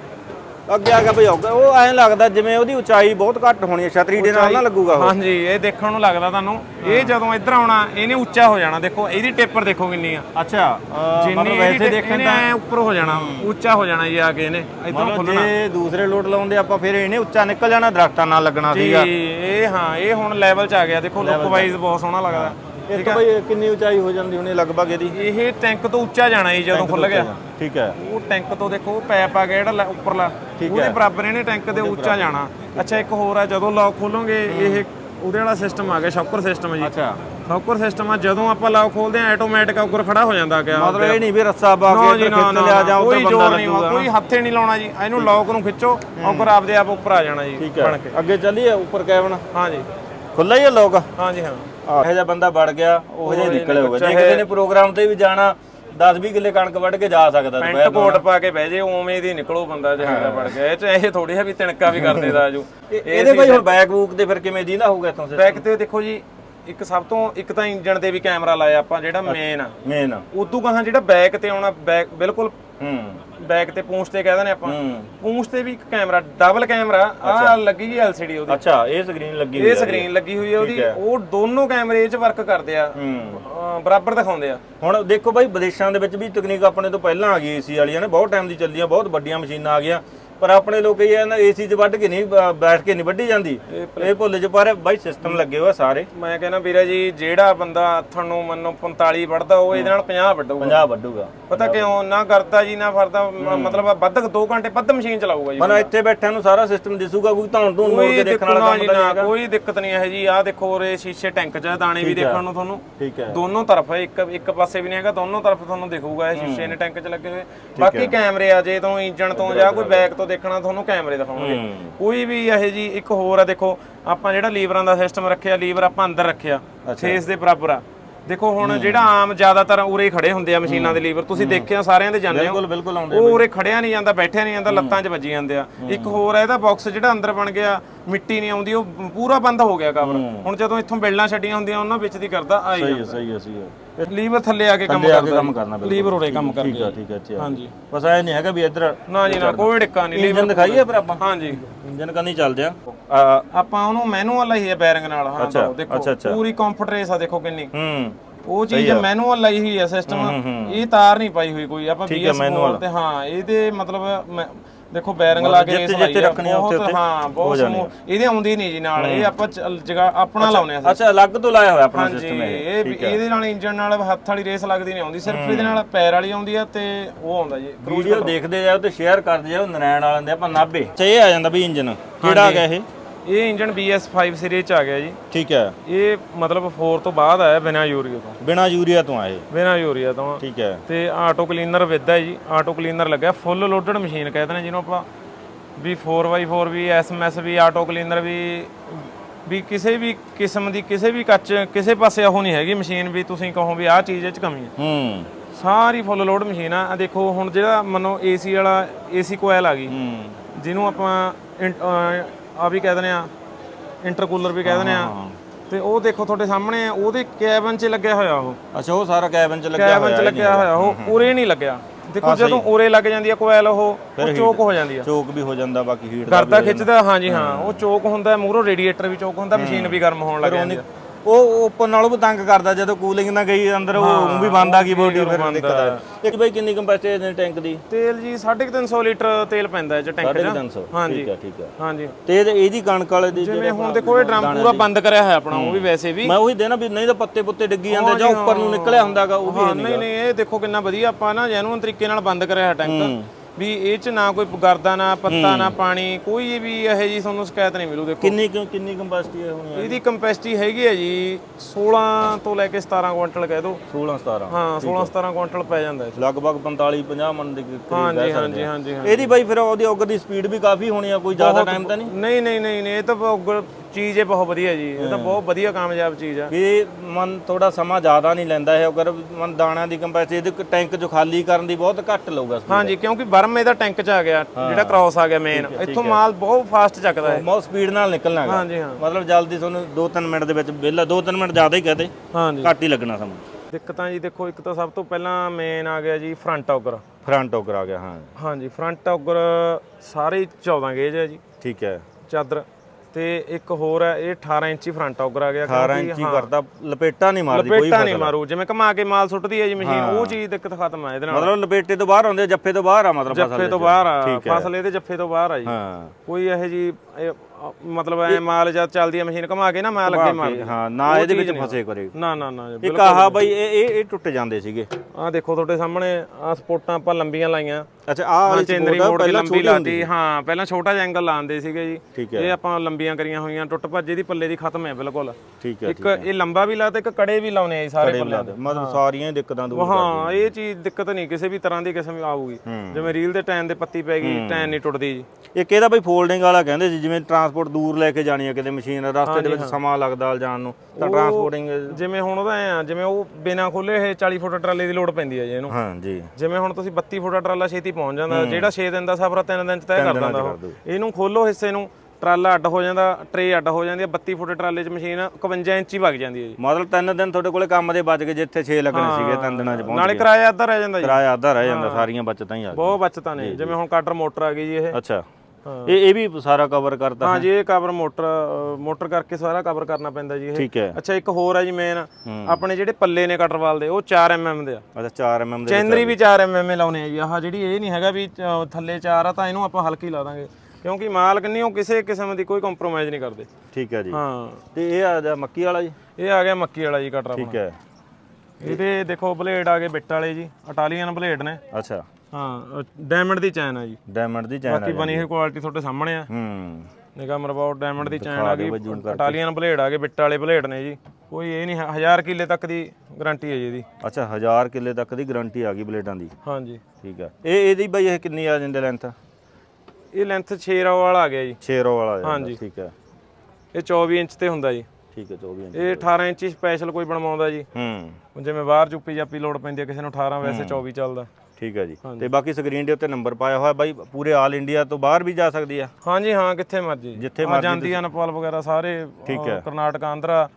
ਅੱਗੇ ਆ ਬਈ ਹੋਗਾ ਉਹ ਐਂ ਲੱਗਦਾ ਜਿਵੇਂ ਉਹਦੀ ਉਚਾਈ ਬਹੁਤ ਘੱਟ ਹੋਣੀ ਹੈ ਛਤਰੀ ਦੇ ਨਾਲ ਨਾ ਲੱਗੂਗਾ ਉਹ। ਹਾਂਜੀ ਇਹ ਦੇਖਣ ਨੂੰ ਲੱਗਦਾ ਤੁਹਾਨੂੰ। ਇਹ ਜਦੋਂ ਇੱਧਰ ਆਉਣਾ ਇਹਨੇ ਉੱਚਾ ਹੋ ਜਾਣਾ। ਦੇਖੋ ਇਹਦੀ ਟੇਪਰ ਦੇਖੋ ਕਿੰਨੀ ਆ। ਅੱਛਾ ਜਿੰਨੀ ਵੈਸੇ ਦੇਖਣ ਤਾਂ ਉੱਪਰ ਹੋ ਜਾਣਾ ਉੱਚਾ ਹੋ ਜਾਣਾ ਜੀ ਆ ਕੇ ਇਹਨੇ। ਇਧਰੋਂ ਮਤਲਬ ਜੇ ਦੂਸਰੇ ਲੋਟ ਲਾਉਂਦੇ ਆਪਾਂ ਫਿਰ ਇਹਨੇ ਉੱਚਾ ਨਿਕਲ ਜਾਣਾ ਦਰਖਤਾਂ ਨਾਲ ਲੱਗਣਾ ਜੀ ਸੀਗਾ। ਇਹ ਹਾਂ ਇਹ ਹੁਣ ਲੈਵਲ 'ਚ ਆ ਗਿਆ। ਦੇਖੋ ਲੁੱਕ ਵਾਈਜ਼ ਬਹੁਤ ਸੋਹਣਾ ਲੱਗਦਾ। ਇਹ ਤਾਂ ਬਈ ਕਿੰਨੀ ਉਚਾਈ ਹੋ ਜਾਂਦੀ ਹੋਣੀ ਲਗਭਗ ਇਹਦੀ? ਇਹ ਟੈਂਕ ਤੋਂ ਉੱਚਾ ਜਾਣਾ ਜੀ ਜਦੋਂ ਖੁੱਲ ਗਿਆ। ਠੀਕ ਹੈ। ਉਹ ਟੈਂਕ ਤੋਂ ਦੇਖੋ ਪੈਪ ਆ ਗਿਆ ਜਿਹੜਾ ਲੈ- ਉੱਪਰਲਾ। ਉਹਦੇ ਬਰਾਬਰ ਇਹਨੇ ਟੈਂਕ ਦੇ ਉੱਚਾ ਜਾਣਾ। ਅੱਛਾ ਇੱਕ ਹੋਰ ਆ ਜਦੋਂ ਲੌਕ ਖੋਲੋਗੇ ਇਹ ਉਹਦੇ ਵਾਲਾ ਸਿਸਟਮ ਆ ਗਿਆ ਸ਼ੌਕਰ ਸਿਸਟਮ ਜੀ। ਅੱਛਾ। ਸ਼ੌਕਰ ਸਿਸਟਮ ਆ ਜਦੋਂ ਆਪਾਂ ਲੌਕ ਖੋਲਦੇ ਆ ਆਟੋਮੈਟਿਕ ਉੱਪਰ ਖੜਾ ਹੋ ਜਾਂਦਾ ਗਿਆ ਮਤਲਬ ਇਹ ਨਹੀਂ ਵੀ ਰੱਸਾ ਪਾ ਨਾ ਕੇ ਜੀ ਇੱਧਰ ਨਾ ਖਿੱਚ ਨਾ ਲਿਆ ਜਾਂ ਉੱਧਰ ਕੋਈ ਬੰਦਾ ਜ਼ੋਰ ਨਹੀਂ ਲੱਗੂਗਾ ਕੋਈ ਹੱਥੇ ਨਹੀਂ ਲਾਉਣਾ ਜੀ। ਇਹਨੂੰ ਲੌਕ ਨੂੰ ਖਿੱਚੋ ਉੱਪਰ ਆਪਦੇ ਆਪ ਉੱਪਰ ਆ ਜਾਣਾ ਜੀ ਠੀਕ ਬਣ ਹੈ ਅੱਗੇ ਚੱਲੀਏ ਉੱਪਰ ਕੈਬਨ ਹਾਂ ਜੀ। ਖੁੱਲਾ ਹੀ ਹੈ ਲੋਕ ਹਾਂ ਜੀ ਹਾਂ। ਇਹੋ ਜਿਹਾ ਬੰਦਾ ਵੜ ਗਿਆ ਉਹ ਜਿਹਾ ਨਿਕਲੇ ਹੋਗਾ ਜੇ ਕਿਸੇ ਨੇ ਪ੍ਰੋਗਰਾਮ ਤੇ ਵੀ ਜਾਣਾ 10 20 ਕਿੱਲੇ ਕਣਕ ਵੱਢ ਕੇ ਜਾ ਸਕਦਾ ਪੈਂਟ। ਕੋਟ ਪਾ ਕੇ ਬਹਿ ਜੇ ਉਵੇਂ ਦੀ ਨਿਕਲੋ ਬੰਦਾ ਜਿਹੜਾ ਵੜ ਗਿਆ ਇਹ ਚ ਇਹ ਥੋੜੀ ਹੈ ਵੀ ਤਿਣਕਾ ਵੀ ਕਰ ਦੇਦਾ ਜੋ ਇਹ- ਇਹਦੇ ਭਾਈ ਹੁਣ ਬੈਕ ਬੂਕ ਤੇ ਫਿਰ ਕਿਵੇਂ ਦੀ ਨਾ ਹੋਊਗਾ ਇਥੋਂ ਬੈਕ ਤੇ ਦੇਖੋ ਜੀ ਇੱਕ ਸਭ ਤੋਂ ਇੱਕ ਤਾਂ ਇੰਜਨ ਤੇ ਵੀ ਕੈਮਰਾ ਲਾਇਆ ਆਪਾਂ ਜਿਹੜਾ ਮੇਨ ਆ। ਮੇਨ ਉਦੋਂ ਕਹਾਂ ਜਿਹੜਾ ਬੈਕ ਤੇ ਆਉਣਾ ਬੈਕ ਬਿਲਕੁਲ ਹੂੰ। ਬੈਕ ਤੇ ਪੂੰਛ ਤੇ ਕਹਿ ਦਿੰਦੇ ਆਪਾਂ। ਪੂੰਛ ਤੇ ਵੀ ਇੱਕ ਕੈਮਰਾ ਡਬਲ ਕੈਮਰਾ ਆ ਲੱਗੀ ਜੀ LCD ਉਹਦੀ। ਅੱਛਾ ਇਹ ਸਕਰੀਨ ਲੱਗੀ ਹੋਈ ਇਹ ਹੈ ਸਕਰੀਨ ਲੱਗੀ ਹੋਈ ਹੈ ਉਹਦੀ। ਉਹ ਦੋਨੋਂ ਕੈਮਰੇ ਇਹ ਚ ਵਰਕ ਕਰਦੇ ਆ। ਬਰਾਬਰ ਦਿਖਾਉਂਦੇ ਆ। ਹੁਣ ਦੇਖੋ ਭਾਈ ਵਿਦੇਸ਼ਾਂ ਦੇ ਵਿੱਚ ਵੀ ਤਕਨੀਕ ਆਪਣੇ ਤੋਂ ਪਹਿਲਾਂ ਆ ਗਈ ਏਸੀ ਵਾਲੀਆਂ ਨੇ ਬਹੁਤ ਟਾਈਮ ਦੀ ਚੱਲੀਆਂ ਬਹੁਤ ਵੱਡੀਆਂ ਮਸ਼ੀਨਾਂ ਆ ਗਈਆਂ। ਪਰ ਆਪਣੇ ਲੋਕ ਇਹ ਹੈ ਨਾ ਏਸੀ 'ਚ ਵੱਢ ਕੇ ਨਹੀਂ ਬ- ਬੈਠ ਕੇ ਨਹੀਂ ਵੱਢੀ ਜਾਂਦੀ। ਇਹ ਭੁੱਲ ਚ ਪਰ ਬਾਈ ਸਿਸਟਮ ਲੱਗੇ ਹੋਏ ਆ ਸਾਰੇ। ਮੈਂ ਕਹਿੰਦਾ ਵੀਰਾ ਜੀ ਜਿਹੜਾ ਬੰਦਾ ਹੱਥਣ ਨੂੰ ਮੰਨੋ 45 ਵੱਢਦਾ ਉਹ ਇਹਦੇ ਨਾਲ 50 ਵੱਢੂਗਾ। 50 ਵੱਢੂਗਾ। ਪਤਾ ਕਿਉਂ ਨਾ ਕਰਦਾ ਜੀ ਨਾ ਫਰਦਾ ਮ- ਮਤਲਬ ਵੱਧ 2 ਘੰਟੇ ਵੱਧ ਮਸ਼ੀਨ ਚਲਾਊਗਾ ਜੀ ਮਨ ਇੱਥੇ ਬੈਠਿਆਂ ਨੂੰ ਸਾਰਾ ਸਿਸਟਮ ਦਿਸੂਗਾ ਕੋਈ ਧੌਣ ਧੂਣ ਮੋੜ ਕੇ ਦੇਖਣ ਦੇਖਣ ਵਾਲਾ ਕੰਮ ਜੀ ਤਾਂ ਨਹੀਂ ਨਾ ਹੈਗਾ। ਕੋਈ ਦਿੱਕਤ ਨਹੀਂ ਹੈ ਜੀ। ਆਹ ਦੇਖੋ ਉਰੇ ਸ਼ੀਸ਼ੇ ਟੈਂਕ 'ਚ ਦਾਣੇ ਵੀ ਦੇਖਣ ਨੂੰ ਤੁਹਾਨੂੰ। ਠੀਕ ਹੈ। ਦੋਨੋਂ ਤਰਫ ਹੈ ਇੱਕ ਇੱਕ ਪਾਸੇ ਵੀ ਨਹੀਂ ਹੈਗਾ ਦੋਨੋਂ ਤਰਫ ਤੁਹਾਨੂੰ ਦਿਖੂਗਾ ਇਹ ਸ਼ੀਸ਼ੇ ਨੇ ਟੈਂਕ 'ਚ ਲੱਗੇ ਹੋਏ। ਬਾਕੀ ਕੈਮਰੇ ਆ ਜੇ ਤੋਂ ਇੰਜਨ ਤੋਂ ਜਾਂ ਕੋਈ ਬੈਕ ਤੋਂ ਦੇਖਣਾ ਤੁਹਾਨੂੰ ਕੈਮਰੇ ਦਿਖਾਉਣਗੇ। ਕੋਈ ਵੀ ਇਹ ਜੀ ਇੱਕ ਹੋਰ ਆ ਦੇਖੋ ਆਪਾਂ ਜਿਹੜਾ ਲੀਵਰਾਂ ਦਾ ਸਿਸਟਮ ਰੱਖਿਆ ਲੀਵਰ ਆਪਾਂ ਅੰਦਰ ਰੱਖਿਆ ਫੇਸ ਦੇ ਬਰਾਬਰ ਆ। ਦੇਖੋ ਹੁਣ ਜਿਹੜਾ ਆਮ ਜ਼ਿਆਦਾਤਰ ਉਰੇ ਹੀ ਖੜੇ ਹੁੰਦੇ ਆ ਮਸ਼ੀਨਾਂ ਦੇ ਲੀਵਰ ਤੁਸੀਂ ਦੇਖਿਆ ਸਾਰਿਆਂ ਦੇ ਜਾਂਦੇ ਹੋ। ਬਿਲਕੁਲ ਬਿਲਕੁਲ ਆਉਂਦੇ ਉਹ ਉਰੇ ਖੜਿਆ ਨਹੀਂ ਜਾਂਦਾ ਬੈਠਿਆ ਨਹੀਂ ਜਾਂਦਾ ਲੱਤਾਂ 'ਚ ਵੱਜੀ ਜਾਂਦੇ ਆ। ਇੱਕ ਹੋਰ ਹੈ ਇਹਦਾ ਬਾਕਸ ਜਿਹੜਾ ਅੰਦਰ ਬਣ ਗਿਆ ਮਿੱਟੀ ਨਹੀਂ ਆਉਂਦੀ ਉਹ ਪੂਰਾ ਬੰਦ ਹੋ ਗਿਆ ਕਵਰ ਹੁਣ ਜਦੋਂ ਇੱਥੋਂ ਬਿਲਡਾਂ ਛੱਡੀਆਂ ਹੁੰਦੀਆਂ ਉਹਨਾਂ ਵਿੱਚ ਦੀ ਕਰਦਾ ਆਈ ਸਹੀ ਹੈ ਸਹੀ ਹੈ ਸਹੀ ਹੈ। ਲੀਵਰ ਥੱਲੇ ਆ ਕੇ ਕੰਮ ਥੱਲੇ ਆ ਕੇ ਕਰਦਾ ਕੰਮ ਕਰਨਾ ਬਿਲਕੁਲ। ਲੀਵਰ ਉਰੇ ਕੰਮ ਠੀਕ ਕਰਦਾ ਆ ਠੀਕ ਆ ਅੱਛਾ ਹਾਂਜੀ। ਬਸ ਐ ਨਹੀਂ ਹੈਗਾ ਵੀ ਇੱਧਰ ਨਾ ਜੀ ਨਾ ਕੋਈ ਡਿੱਕਾ ਨਹੀਂ ਇੰਜਨ ਦਿਖਾਈਏ ਫਿਰ ਆਪਾਂ। ਹਾਂਜੀ। ਇੰਜਨ ਕੰਨੀ ਚੱਲਦੇ ਆ। ਆ ਆਪਾਂ ਉਹਨੂੰ ਮੈਨੂਅਲ ਲਈ ਹੈ ਬੈਰਿੰਗ ਨਾਲ। ਹਾਂ ਅੱਛਾ, ਦੇਖੋ ਅੱਛਾ। ਪੂਰੀ ਕੰਫਰਟ ਰੇਸ ਆ ਦੇਖੋ ਕਿੰਨੀ। ਹੂੰ ਉਹ ਚੀਜ਼ ਮੈਨੂਅਲ ਲਈ ਹੋਈ ਹੈ ਸਿਸਟਮ ਇਹ ਤਾਰ ਨਹੀਂ ਪਾਈ ਹੋਈ ਕੋਈ। ਆਪਾਂ ਬੀਐਸ ਮਾਨੂਅਲ ਤੇ ਹਾਂ ਇਹਦੇ ਮਤਲਬ ਮੈਂ- ਦੇਖੋ ਬੈਰਿੰਗ ਲਾ ਕੇ ਰੇਸ ਆ ਰੱਖਣੀ ਆ ਉੱਥੇ ਬਹੁਤ ਹਾਂ ਬਹੁਤ ਸਮੂਹ ਇਹਦੇ ਆਉਂਦੀ ਨਹੀਂ ਜੀ ਨਾਲ ਇਹ ਆਪਾਂ ਜਗ੍ਹਾ ਆਪਣਾ ਲਾਉਨੇ ਆ ਅੱਛਾ ਅਲੱਗ ਤੋਂ ਲਾਇਆ ਹੋਇਆ ਆਪਣਾ ਹਾਂਜੀ ਸਿਸਟਮ ਇਹ। ਇਹ ਵੀ- ਇਹਦੇ ਨਾਲ ਇੰਜਨ ਨਾਲ ਹੱਥ ਵਾਲੀ ਰੇਸ ਲੱਗਦੀ ਨਹੀਂ ਆਉਂਦੀ ਸਿਰਫ ਇਹਦੇ ਨਾਲ ਪੈਰ ਵਾਲੀ ਆਉਂਦੀ ਆ ਤੇ ਉਹ ਆਉਂਦਾ ਜੀ ਵੀਡੀਓ ਦੇਖਦੇ ਜਾਓ ਤੇ ਸ਼ੇਅਰ ਕਰਦੇ ਜਾਓ ਨਰੈਣ ਵਾਲਿਆਂ ਦੇ ਆਪਾਂ ਨਾਭੇ। ਚ ਇਹ ਆ ਜਾਂਦਾ ਵੀ ਇੰਜਨ ਕਿਹੜਾ ਆ ਗਿਆ ਇਹ? ਇਹ ਇੰਜਨ BS5 ਸੀਰੀਜ਼ ਚ ਆ ਗਿਆ ਜੀ। ਠੀਕ ਹੈ। ਇਹ ਮਤਲਬ 4 ਤੋਂ ਬਾਅਦ ਆਇਆ ਬਿਨਾ ਯੂਰੀਆ ਤੋਂ। ਬਿਨਾ ਯੂਰੀਆ ਤੋਂ ਆਏ ਬਿਨਾ ਯੂਰੀਆ ਤੋਂ। ਠੀਕ ਹੈ। ਤੇ ਆਟੋ ਕਲੀਨਰ ਵਿਦ ਹੈ ਜੀ। ਆਟੋ ਕਲੀਨਰ ਲੱਗਿਆ ਫੁੱਲ ਲੋਡਡ ਮਸ਼ੀਨ ਕਹਿੰਦੇ ਨੇ ਜਿਹਨੂੰ ਆਪਾਂ। ਵੀ 4x4 ਵੀ ਐਸਐਮਐਸ ਵੀ ਆਟੋ ਕਲੀਨਰ ਵੀ ਵੀ ਕਿਸੇ ਵੀ ਕਿਸਮ ਦੀ ਕਿਸੇ ਵੀ ਕੱਚ ਕਿਸੇ ਪਾਸੇ ਉਹ ਨਹੀਂ ਹੈਗੀ ਮਸ਼ੀਨ ਵੀ ਤੁਸੀਂ ਕਹੋ ਵੀ ਆਹ ਚੀਜ਼ ਚ ਕਮੀ ਹੈ। ਹੂੰ। ਸਾਰੀ ਫੁੱਲ ਲੋਡ ਮਸ਼ੀਨ ਆ। ਦੇਖੋ ਹੁਣ ਜਿਹੜਾ ਮੰਨੋ ਏਸੀ ਵਾਲਾ ਏਸੀ ਕੋਇਲ ਆ ਗਈ। ਹੂੰ। ਜਿਹਨੂੰ ਆਪਾਂ ਆ ਵੀ ਕਹਿ ਦਿੰਦੇ ਆ ਇੰਟਰਕੂਲਰ ਵੀ ਕਹਿ ਦਿੰਦੇ ਆ। ਤੇ ਉਹ ਦੇਖੋ ਤੁਹਾਡੇ ਸਾਹਮਣੇ ਆ, ਉਹਦੇ ਕੈਬਨ 'ਚ ਲੱਗਿਆ ਹੋਇਆ ਉਹ। ਅੱਛਾ ਉਹ ਸਾਰਾ ਕੈਬਨ ਚ ਲੱਗਿਆ ਕੈਬਨ ਹੋਇਆ 'ਚ ਲੱਗਿਆ ਹੋਇਆ ਉਹ ਉਰੇ ਨਹੀਂ ਲੱਗਿਆ। ਦੇਖੋ ਜਦੋਂ ਉਰੇ ਲੱਗ ਜਾਂਦੀ ਆ ਕੋਇਲ ਉਹ ਚੋਕ ਹੋ ਜਾਂਦੀ ਆ। ਚੋਕ ਵੀ ਹੋ ਜਾਂਦਾ ਬਾਕੀ ਹੀਟ ਕਰਦਾ ਖਿੱਚਦਾ ਹਾਂਜੀ ਹਾਂ ਉਹ ਚੋਕ ਹੁੰਦਾ ਮੂਹਰੋਂ ਰੇਡੀਏਟਰ ਵੀ ਚੋਕ ਹੁੰਦਾ ਮਸ਼ੀਨ ਵੀ ਗਰਮ ਹੋਣ ਲੱਗ ਜਾਂਦੀ ਆ। ਉਹ ਉੱਪਰ ਨਾਲੋਂ ਵੀ ਤੰਗ ਕਰਦਾ ਜਦੋਂ ਕੂਲਿੰਗ ਨਾ ਗਈ ਅੰਦਰ ਉਹ ਵੀ ਬੰਦ ਆ ਗਈ ਬੋਡੀ ਫਿਰ ਦਿੱਕਤ ਆ। ਇੱਕ ਬਾਈ ਕਿੰਨੀ ਕੰਪੈਸਿਟੀ ਦੇ ਟੈਂਕ ਦੀ? ਤੇਲ ਜੀ 350 ਲੀਟਰ ਤੇਲ ਪੈਂਦਾ ਇਹ ਚ ਟੈਂਕ 'ਚ। 350 ਹਾਂਜੀ। ਠੀਕ ਹੈ ਠੀਕ ਹੈ ਹਾਂਜੀ। ਤੇ ਇਹਦੇ- ਕਣਕ ਵਾਲੇ ਦੀ ਜਿਵੇਂ ਹੁਣ ਦੇਖੋ ਇਹ ਡਰਮ ਪੂਰਾ ਬੰਦ ਕਰਿਆ ਹੋਇਆ ਆਪਣਾ ਉਹ ਵੀ ਵੈਸੇ ਵੀ। ਮੈਂ ਉਹੀ ਦੇਣਾ ਵੀ ਨਹੀਂ ਤਾਂ ਪੱਤੇ ਪੁੱਤੇ ਡਿੱਗੀ ਜਾਂਦੇ ਜਾਂ ਉੱਪਰ ਨੂੰ ਨਿਕਲਿਆ ਹੁੰਦਾਗਾ ਉਹ ਵੀ ਨਹੀਂ ਨਹੀਂ ਇਹ ਦੇਖੋ ਕਿੰਨਾ ਵਧੀਆ ਆਪਾਂ ਨਾ ਜੈਨੂਨ ਤਰੀਕੇ ਨਾਲ ਬੰਦ ਕਰਿਆ ਹੈ। ਟੈਂਕ ਵੀ ਇਹ ਚ ਨਾ ਕੋਈ ਗਰਦਾ ਨਾ ਪੱਤਾ ਨਾ ਪਾਣੀ ਕੋਈ ਵੀ ਇਹੋ ਜੀ ਤੁਹਾਨੂੰ ਸ਼ਿਕਾਇਤ ਨਹੀਂ ਮਿਲੂ ਦੇਖੋ। ਕਿੰਨੀ ਕੁ- ਕਿੰਨੀ ਕੰਪੈਸਿਟੀ ਹੈ ਹੋਣੀ ਇਹਦੀ? ਕੰਪੈਸਿਟੀ ਹੈਗੀ ਹੈ ਜੀ 16 ਤੋਂ ਲੈ ਕੇ 17 ਕੁਇੰਟਲ ਕਹਿ ਦੋ 16 17 ਹਾਂ 16 17 ਕੁਇੰਟਲ ਪੈ ਜਾਂਦਾ ਇਹ 'ਚ। ਲਗਭਗ 45 50 ਮਨ ਦੇ ਕਰੀਬ ਹਾਂਜੀ ਸਕਦੇ ਹਾਂਜੀ। ਹਾਂਜੀ ਇਹਦੀ ਬਾਈ ਫਿਰ ਉਹਦੀ ਔਗਰ ਦੀ ਸਪੀਡ ਵੀ ਕਾਫੀ ਹੋਣੀ ਆ ਕੋਈ ਜ਼ਿਆਦਾ ਟਾਈਮ ਤਾਂ ਨਹੀਂ? ਨਹੀਂ ਨਹੀਂ ਨਹੀਂ ਨਹੀਂ, ਇਹ ਤਾਂ ਬਹੁਤ ਚੀਜ਼ ਹੈ ਬਹੁਤ ਵਧੀਆ ਜੀ। ਇਹ ਤਾਂ ਬਹੁਤ ਵਧੀਆ ਕਾਮਯਾਬ ਚੀਜ਼ ਆ। ਵੀ ਮਨ ਥੋੜਾ ਸਮਾਂ ਜ਼ਿਆਦਾ ਨਹੀਂ ਲੈਂਦਾ ਹੈ ਅਗਰ ਮਨ ਦਾਣਿਆਂ ਦੀ ਕੰਪੈਸਿਟੀ ਇਹਦੇ ਟੈਂਕ ਚ ਖਾਲੀ ਕਰਨ ਦੀ ਬਹੁਤ ਘੱਟ ਲਊਗਾ। ਹਾਂਜੀ ਕਿਉਂਕਿ ਬਰਮ ਇਹਦਾ ਟੈਂਕ ਚ ਆ ਗਿਆ ਜਿਹੜਾ ਕ੍ਰਾਸ ਆ ਗਿਆ ਮੇਨ ਇੱਥੋਂ ਮਾਲ ਬਹੁਤ ਫਾਸਟ ਚੱਕਦਾ ਹੈ। ਬਹੁਤ ਸਪੀਡ ਨਾਲ ਨਿਕਲਣਾ ਹੈਗਾ। ਹਾਂਜੀ ਹਾਂ। ਮਤਲਬ ਜਲਦੀ ਤੁਹਾਨੂੰ 2-3 ਮਿੰਟ ਦੇ ਵਿੱਚ ਵਿਹਲਾ 2-3 ਮਿੰਟ ਜ਼ਿਆਦਾ ਹੀ ਕਹਦੇ ਹਾਂਜੀ। ਘੱਟ ਹੀ ਲੱਗਣਾ ਸਮਾਂ। ਦਿੱਕਤਾਂ ਜੀ ਦੇਖੋ ਇੱਕ ਤਾਂ ਸਭ ਤੋਂ ਪਹਿਲਾਂ ਮੇਨ ਆ ਗਿਆ ਜੀ ਫਰੰਟ ਔਗਰ ਫਰੰਟ ਔਗਰ ਆ ਗਿਆ ਹਾਂ। ਹਾਂਜੀ ਫਰੰਟ ਔਗਰ ਸਾਰੇ ਹੀ 14 ਗੇਜ ਹੈ ਜੀ। ਠੀਕ ਹੈ। ਚਾਦਰ। ਤੇ ਇੱਕ ਹੋਰ ਹੈ ਇਹ 18 ਇੰਚੀ ਫਰੰਟ ਔਗਰ ਆ ਗਿਆ 18 ਇੰਚੀ ਕਰਦਾ ਲਪੇਟਾ ਨਹੀਂ ਮਾਰਦੀ ਕੋਈ ਲਪੇਟਾ ਨਹੀਂ ਮਾਰੂ ਜਿਵੇਂ ਘਮਾ ਕੇ ਮਾਲ ਸੁੱਟਦੀ ਹੈ ਜੀ ਮਸ਼ੀਨ ਉਹ ਚੀਜ਼ ਦਿੱਕਤ ਖਤਮ ਆ ਇਹਦੇ ਨਾਲ। ਮਤਲਬ ਲਪੇਟੇ ਤੋਂ ਬਾਹਰ ਆਉਂਦੇ ਆ, ਜੱਫੇ ਤੋਂ ਬਾਹਰ ਆ ਮਤਲਬ ਫਸਲ ਜੱਫੇ ਦੇ ਤੋਂ। ਬਾਹਰ ਆ ਹੈ। ਫਸਲ ਇਹਦੇ ਜੱਫੇ ਤੋਂ ਬਾਹਰ ਆ ਜੀ। ਹਾਂ। ਕੋਈ ਇਹੋ ਜੀ ਮਤਲਬ ਐ ਮਾਲ ਜਦ ਚੱਲਦੀ ਆ ਮਸ਼ੀਨ ਘੁਮਾ ਕੇ ਨਾ ਮਾਲ ਅੱਗੇ ਮਾਰ ਹਾਂ ਨਾ ਇਹਦੇ ਵਿੱਚ ਫਸੇ ਕਰੇ ਨਾ ਨਾ ਨਾ ਇੱਕ ਆਹ ਬਾਈ ਇਹ ਇਹ ਇਹ ਟੁੱਟ ਜਾਂਦੇ ਸੀਗੇ। ਆ ਦੇਖੋ ਤੁਹਾਡੇ ਸਾਹਮਣੇ ਆ ਸਪੋਰਟਾਂ ਆਪਾਂ ਲੰਬੀਆਂ ਲਾਈਆਂ। ਅੱਛਾ ਵਾਲੀ ਚੇਂਦਰੀ ਆ, ਮੋੜ ਪਹਿਲਾਂ ਲੰਬੀ ਲਾਤੀ। ਹਾਂ ਪਹਿਲਾਂ ਛੋਟਾ ਜਿਹਾ ਐਂਗਲ ਲਾਉਂਦੇ ਸੀਗੇ ਜੀ। ਇਹ ਆਪਾਂ ਲੰਬੀਆਂ ਕਰੀਆਂ ਹੋਈਆਂ ਟੁੱਟ ਭੱਜ ਇਹਦੀ ਪੱਲੇ ਦੀ ਖਤਮ ਹੈ ਬਿਲਕੁਲ। ਠੀਕ ਹੈ ਇੱਕ ਇਹ ਲੰਬਾ ਵੀ ਲਾਤੇ ਇੱਕ ਕੜੇ ਵੀ ਲਾਉਨੇ ਆ ਜੀ ਸਾਰੇ ਪੱਲਿਆਂ ਦੇ। ਮਤਲਬ ਸਾਰੀਆਂ ਹੀ ਦਿੱਕਤਾਂ ਦੂਰ ਹਾਂ ਇਹ ਚੀਜ਼ ਦਿੱਕਤ ਨਹੀਂ ਕਿਸੇ ਵੀ ਤਰ੍ਹਾਂ ਦੀ ਕਿਸਮ ਆਊਗੀ। ਜਿਵੇਂ ਰੀਲ ਦੇ ਟੈਨ ਦੇ ਪੱਤੀ ਪੈ ਗਈ ਟੈਨ ਨਹੀਂ ਟੁੱਟਦੀ ਜੀ। ਇੱਕ ਇਹਦਾ ਬਈ ਫੋਲਡਿੰਗ ਵਾਲਾ ਕਹਿੰਦੇ ਸੀ ਜਿਵੇਂ ਟਰਾਂਸਪੋਰਟ ਦੂਰ ਲੈ ਕੇ ਜਾਣੀ ਹੈ ਕਿਤੇ ਮਸ਼ੀਨ ਰਸਤੇ ਦੇ ਵਿੱਚ ਸਮਾਂ ਲੱਗਦਾ ਜਾਣ ਨੂੰ ਤਾਂ ਟਰਾਂਸਪੋਰਟਿੰਗ ਜਿਵੇਂ ਹੁਣ ਉਹਦਾ ਐ ਆ ਜਿਵੇਂ ਉਹ ਬਿਨਾ ਖੋਲੇ ਇਹ 40 ਫੁੱਟ ਟਰਾਲੇ ਦੀ ਲੋਡ ਪੈਂਦੀ ਹੈ ਜੀ ਇਹਨੂੰ। ਹਾਂ ਜੀ ਜਿਵੇਂ ਹੁਣ ਤੁਸੀਂ 32 ਫੁੱਟ ਟਰਾਲਾ ਛੇਤੀ ਪਹੁੰਚ ਜਾਂਦਾ ਜਿਹੜਾ 6 ਦਿਨ ਦਾ ਸਫ਼ਰ ਆ 3 ਦਿਨ ਚ ਤੈਅ ਕਰ ਦਿੰਦਾ ਇਹਨੂੰ ਖੋਲੋ ਹਿੱਸੇ ਨੂੰ ਟਰਾਲਾ ਅੱਡ ਹੋ ਜਾਂਦਾ ਟਰੇ ਅੱਡ ਹੋ ਜਾਂਦੀ ਆ 32 ਫੁੱਟ ਟਰਾਲੇ 'ਚ ਮਸ਼ੀਨ 51 ਇੰਚ ਹੀ ਵਗ ਜਾਂਦੀ ਹੈ ਜੀ। ਮਤਲਬ ਤਿੰਨ ਦਿਨ ਤੁਹਾਡੇ ਕੋਲੇ ਕੰਮ ਦੇ ਬਚ ਗਏ ਜਿੱਥੇ 6 ਲੱਗਣੇ ਸੀਗੇ ਤਿੰਨ ਦਿਨਾਂ ਚ ਪਹੁੰਚ ਨਾਲੇ ਕਿਰਾਇਆ ਅੱਧਾ ਰਹਿ ਜਾਂਦਾ ਜੀ। ਕਿਰਾਇਆ ਅੱਧਾ ਰਹਿ ਜਾਂਦਾ ਸਾਰੀਆਂ ਬਚਤਾਂ ਹੀ ਆ ਬਹੁਤ ਬਚਤਾਂ ਨੇ ਜਿਵੇਂ ਹੁਣ ਕਾਟਰ ਮੋਟਰ ਆ ਗਈ ਜੀ ਇਹ। ਅੱਛਾ। ਇਹ ਇਹ ਵੀ ਸਾਰਾ ਕਵਰ ਕਰਤਾ ਹਾਂ ਜੀ ਇਹ ਕਵਰ ਮੋਟਰ ਮੋਟਰ ਕਰਕੇ ਸਾਰਾ ਕਵਰ ਕਰਨਾ ਪੈਂਦਾ ਜੀ ਇਹ। ਠੀਕ ਹੈ। ਅੱਛਾ ਇੱਕ ਹੋਰ ਆ ਜੀ ਮੇਨ ਆਪਣੇ ਜਿਹੜੇ ਪੱਲੇ ਨੇ ਕਟਰਵਾਲ ਦੇ ਉਹ 4 mm ਦੇ ਆ। ਅੱਛਾ 4 mm ਦੇ ਚੈਨਰੀ ਵੀ 4 mm ਲਾਉਨੇ ਆ ਜੀ। ਆਹ ਜਿਹੜੀ ਇਹ ਨਹੀਂ ਹੈਗਾ ਵੀ ਥੱਲੇ 4 ਆ ਤਾਂ ਇਹਨੂੰ ਆਪਾਂ ਹਲਕੀ ਲਾ ਦਾਂਗੇ। ਕਿਉਂਕਿ ਮਾਲ ਕਿੰਨੀ ਉਹ ਕਿਸੇ ਕਿਸਮ ਦੀ ਕੋਈ ਕੰਪਰੋਮਾਈਜ਼ ਨਹੀਂ ਕਰਦੇ। ਠੀਕ ਹੈ ਜੀ। ਹਾਂ। ਤੇ ਇਹ ਆ ਜਾ ਮੱਕੀ ਵਾਲਾ ਜੀ? ਇਹ ਆ ਗਿਆ ਮੱਕੀ ਵਾਲਾ ਜੀ ਕਟਰ ਆਪਣਾ। ਠੀਕ ਹੈ। ਇਹਦੇ ਦੇਖੋ ਬਲੇਡ ਆ ਗਏ ਬਿੱਟ ਵਾਲੇ ਜੀ ਇਟਾਲੀਅਨ ਬਲੇਡ ਨੇ। ਅੱਛਾ। ਹਾਂ ਡਾਇਮੰਡ ਦੀ ਚੈਨ ਆ ਜੀ। ਡਾਇਮੰਡ ਦੀ ਚੈਨ ਬਾਕੀ ਬਣੀ ਹੋਈ ਕੁਆਲਿਟੀ ਤੁਹਾਡੇ ਸਾਹਮਣੇ ਆ। ਹੂੰ। ਨਿਗਾਹ ਮਰਵਾਓ ਡਾਇਮੰਡ ਦੀ ਚੈਨ ਆ ਗਈ। ਇਟਾਲੀਅਨ ਬਲੇਡ ਆ ਗਏ ਬਿੱਟ ਵਾਲੇ ਬਲੇਡ ਨੇ ਜੀ। ਕੋਈ ਇਹ ਨਹੀਂ 1000 ਕਿੱਲੇ ਤੱਕ ਦੀ ਗਾਰੰਟੀ ਹੈ ਜੀ ਇਹਦੀ। ਅੱਛਾ 1000 ਕਿੱਲੇ ਤੱਕ ਦੀ ਗਾਰੰਟੀ ਆ ਗਈ ਬਲੇਡਾਂ ਦੀ। ਹਾਂਜੀ। ਠੀਕ ਹੈ। ਇਹ ਇਹਦੀ ਬਈ ਇਹ ਕਿੰਨੀ ਆ ਜਾਂਦੇ ਲੈਂਥ ਇਹ ਲੈਂਥ 6 ਰੋ ਵਾਲਾ ਆ ਗਿਆ ਜੀ। 6 ਰੋ ਵਾਲਾ ਜਾਂਦਾ ਠੀਕ ਹੈ। ਇਹ 24 ਇੰਚ ਤੇ ਹੁੰਦਾ ਜੀ। ਠੀਕ ਹੈ 24 ਇੰਚ ਇਹ 18 ਇੰਚੀ ਸਪੈਸ਼ਲ ਕੋਈ ਬਣਵਾਉਂਦਾ ਜੀ। ਹੂੰ। ਜਿਵੇਂ ਬਾਹਰ ਚੁੱਪੀ ਜਾਪੀ ਲੋਡ ਪੈਂਦੀ ਹੈ ਕਿਸੇ ਨੂੰ 18 ਵੈਸੇ 24 ਚੱਲਦਾ। ਠੀਕ ਹੈ ਜੀ। ਤੇ ਬਾਕੀ ਸਕਰੀਨ ਦੇ ਉੱਤੇ ਨੰਬਰ ਪਾਇਆ ਹੋਇਆ ਬਾਈ ਪੂਰੇ ਆਲ ਇੰਡੀਆ ਤੋਂ ਬਾਹਰ ਵੀ ਜਾ ਸਕਦੀ ਆ। ਹਾਂਜੀ ਹਾਂ ਕਿੱਥੇ ਮਰਜ਼ੀ। ਜਿੱਥੇ ਆ ਜਾਂਦੀ ਆ ਨੇਪਾਲ ਵਗੈਰਾ ਸਾਰੇ ਅ, ਕਰਨਾਟਕ ਆਂਧਰਾ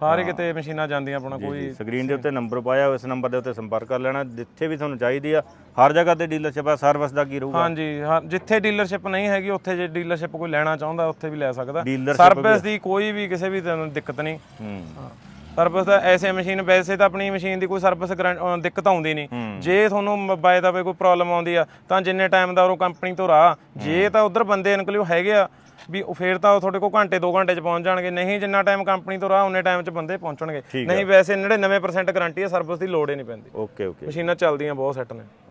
ਸਾਰੇ ਕਿਤੇ ਮਸ਼ੀਨਾਂ ਜਾਂਦੀਆਂ ਆਪਣਾ ਕੋਈ ਸਕਰੀਨ ਦੇ ਉੱਤੇ ਨੰਬਰ ਪਾਇਆ ਹੋਇਆ, ਇਸ ਨੰਬਰ ਦੇ ਉੱਤੇ ਸੰਪਰਕ ਕਰ ਲੈਣਾ ਜਿੱਥੇ ਵੀ ਤੁਹਾਨੂੰ ਚਾਹੀਦੀ ਆ ਹਰ ਜਗ੍ਹਾ ਤੇ ਡੀਲਰਸ਼ਿਪ ਆ ਸਰਵਿਸ ਦਾ ਕੀ ਰਹੂਗਾ ਹਾਂਜੀ ਹਾਂ ਜਿੱਥੇ ਡੀਲਰਸ਼ਿਪ ਨਹੀਂ ਹੈਗੀ ਉੱਥੇ ਜੇ ਡੀਲਰਸ਼ਿਪ ਕੋਈ ਲੈਣਾ ਚਾਹੁੰਦਾ ਉੱਥੇ ਵੀ ਲੈ ਸਕਦਾ। ਸਰਵਿਸ ਦੀ ਕੋਈ ਵੀ ਕਿਸੇ ਵੀ ਤਰ੍ਹਾਂ ਦੀ ਦਿੱਕਤ ਨਹੀਂ। ਹੂੰ। ਸਰਵਿਸ ਦਾ ਐਸੇ ਮਸ਼ੀਨ ਵੈਸੇ ਤਾਂ ਆਪਣੀ ਮਸ਼ੀਨ ਦੀ ਕੋਈ ਸਰਵਿਸ ਦਿੱਕਤ ਆਉਂਦੀ ਨਹੀਂ। ਜੇ ਤੁਹਾਨੂੰ ਬਾਏ ਦਾ ਕੋਈ ਪ੍ਰੋਬਲਮ ਆਉਂਦੀ ਆ ਤਾਂ ਜਿੰਨੇ ਟਾਈਮ ਦਾ ਉਹ ਕੰਪਨੀ ਤੋਂ ਰਾਹ ਜੇ ਤਾਂ ਉਧਰ ਬੰਦੇ ਇਨਕਲੂਡ ਹੈਗੇ ਆ ਵੀ ਉਹ ਫੇਰ ਤਾਂ ਉਹ ਤੁਹਾਡੇ ਕੋਲ ਘੰਟੇ 2 ਘੰਟੇ ਚ ਪਹੁੰਚ ਜਾਣਗੇ। ਨਹੀਂ ਜਿੰਨਾ ਟਾਈਮ ਕੰਪਨੀ ਤੋਂ ਰਾਹ ਉਹਨੇ ਟਾਈਮ ਚ ਬੰਦੇ ਪਹੁੰਚਣਗੇ। ਨਹੀਂ ਵੈਸੇ 99% ਗਾਰੰਟੀ ਹੈ ਸਰਵਿਸ ਦੀ ਲੋੜ ਹੀ ਨਹੀਂ ਪੈਂਦੀ। ਓਕੇ ਓਕੇ ਮਸ਼ੀਨਾਂ ਚੱਲਦੀਆਂ ਬਹੁਤ ਸੈੱਟ ਨੇ।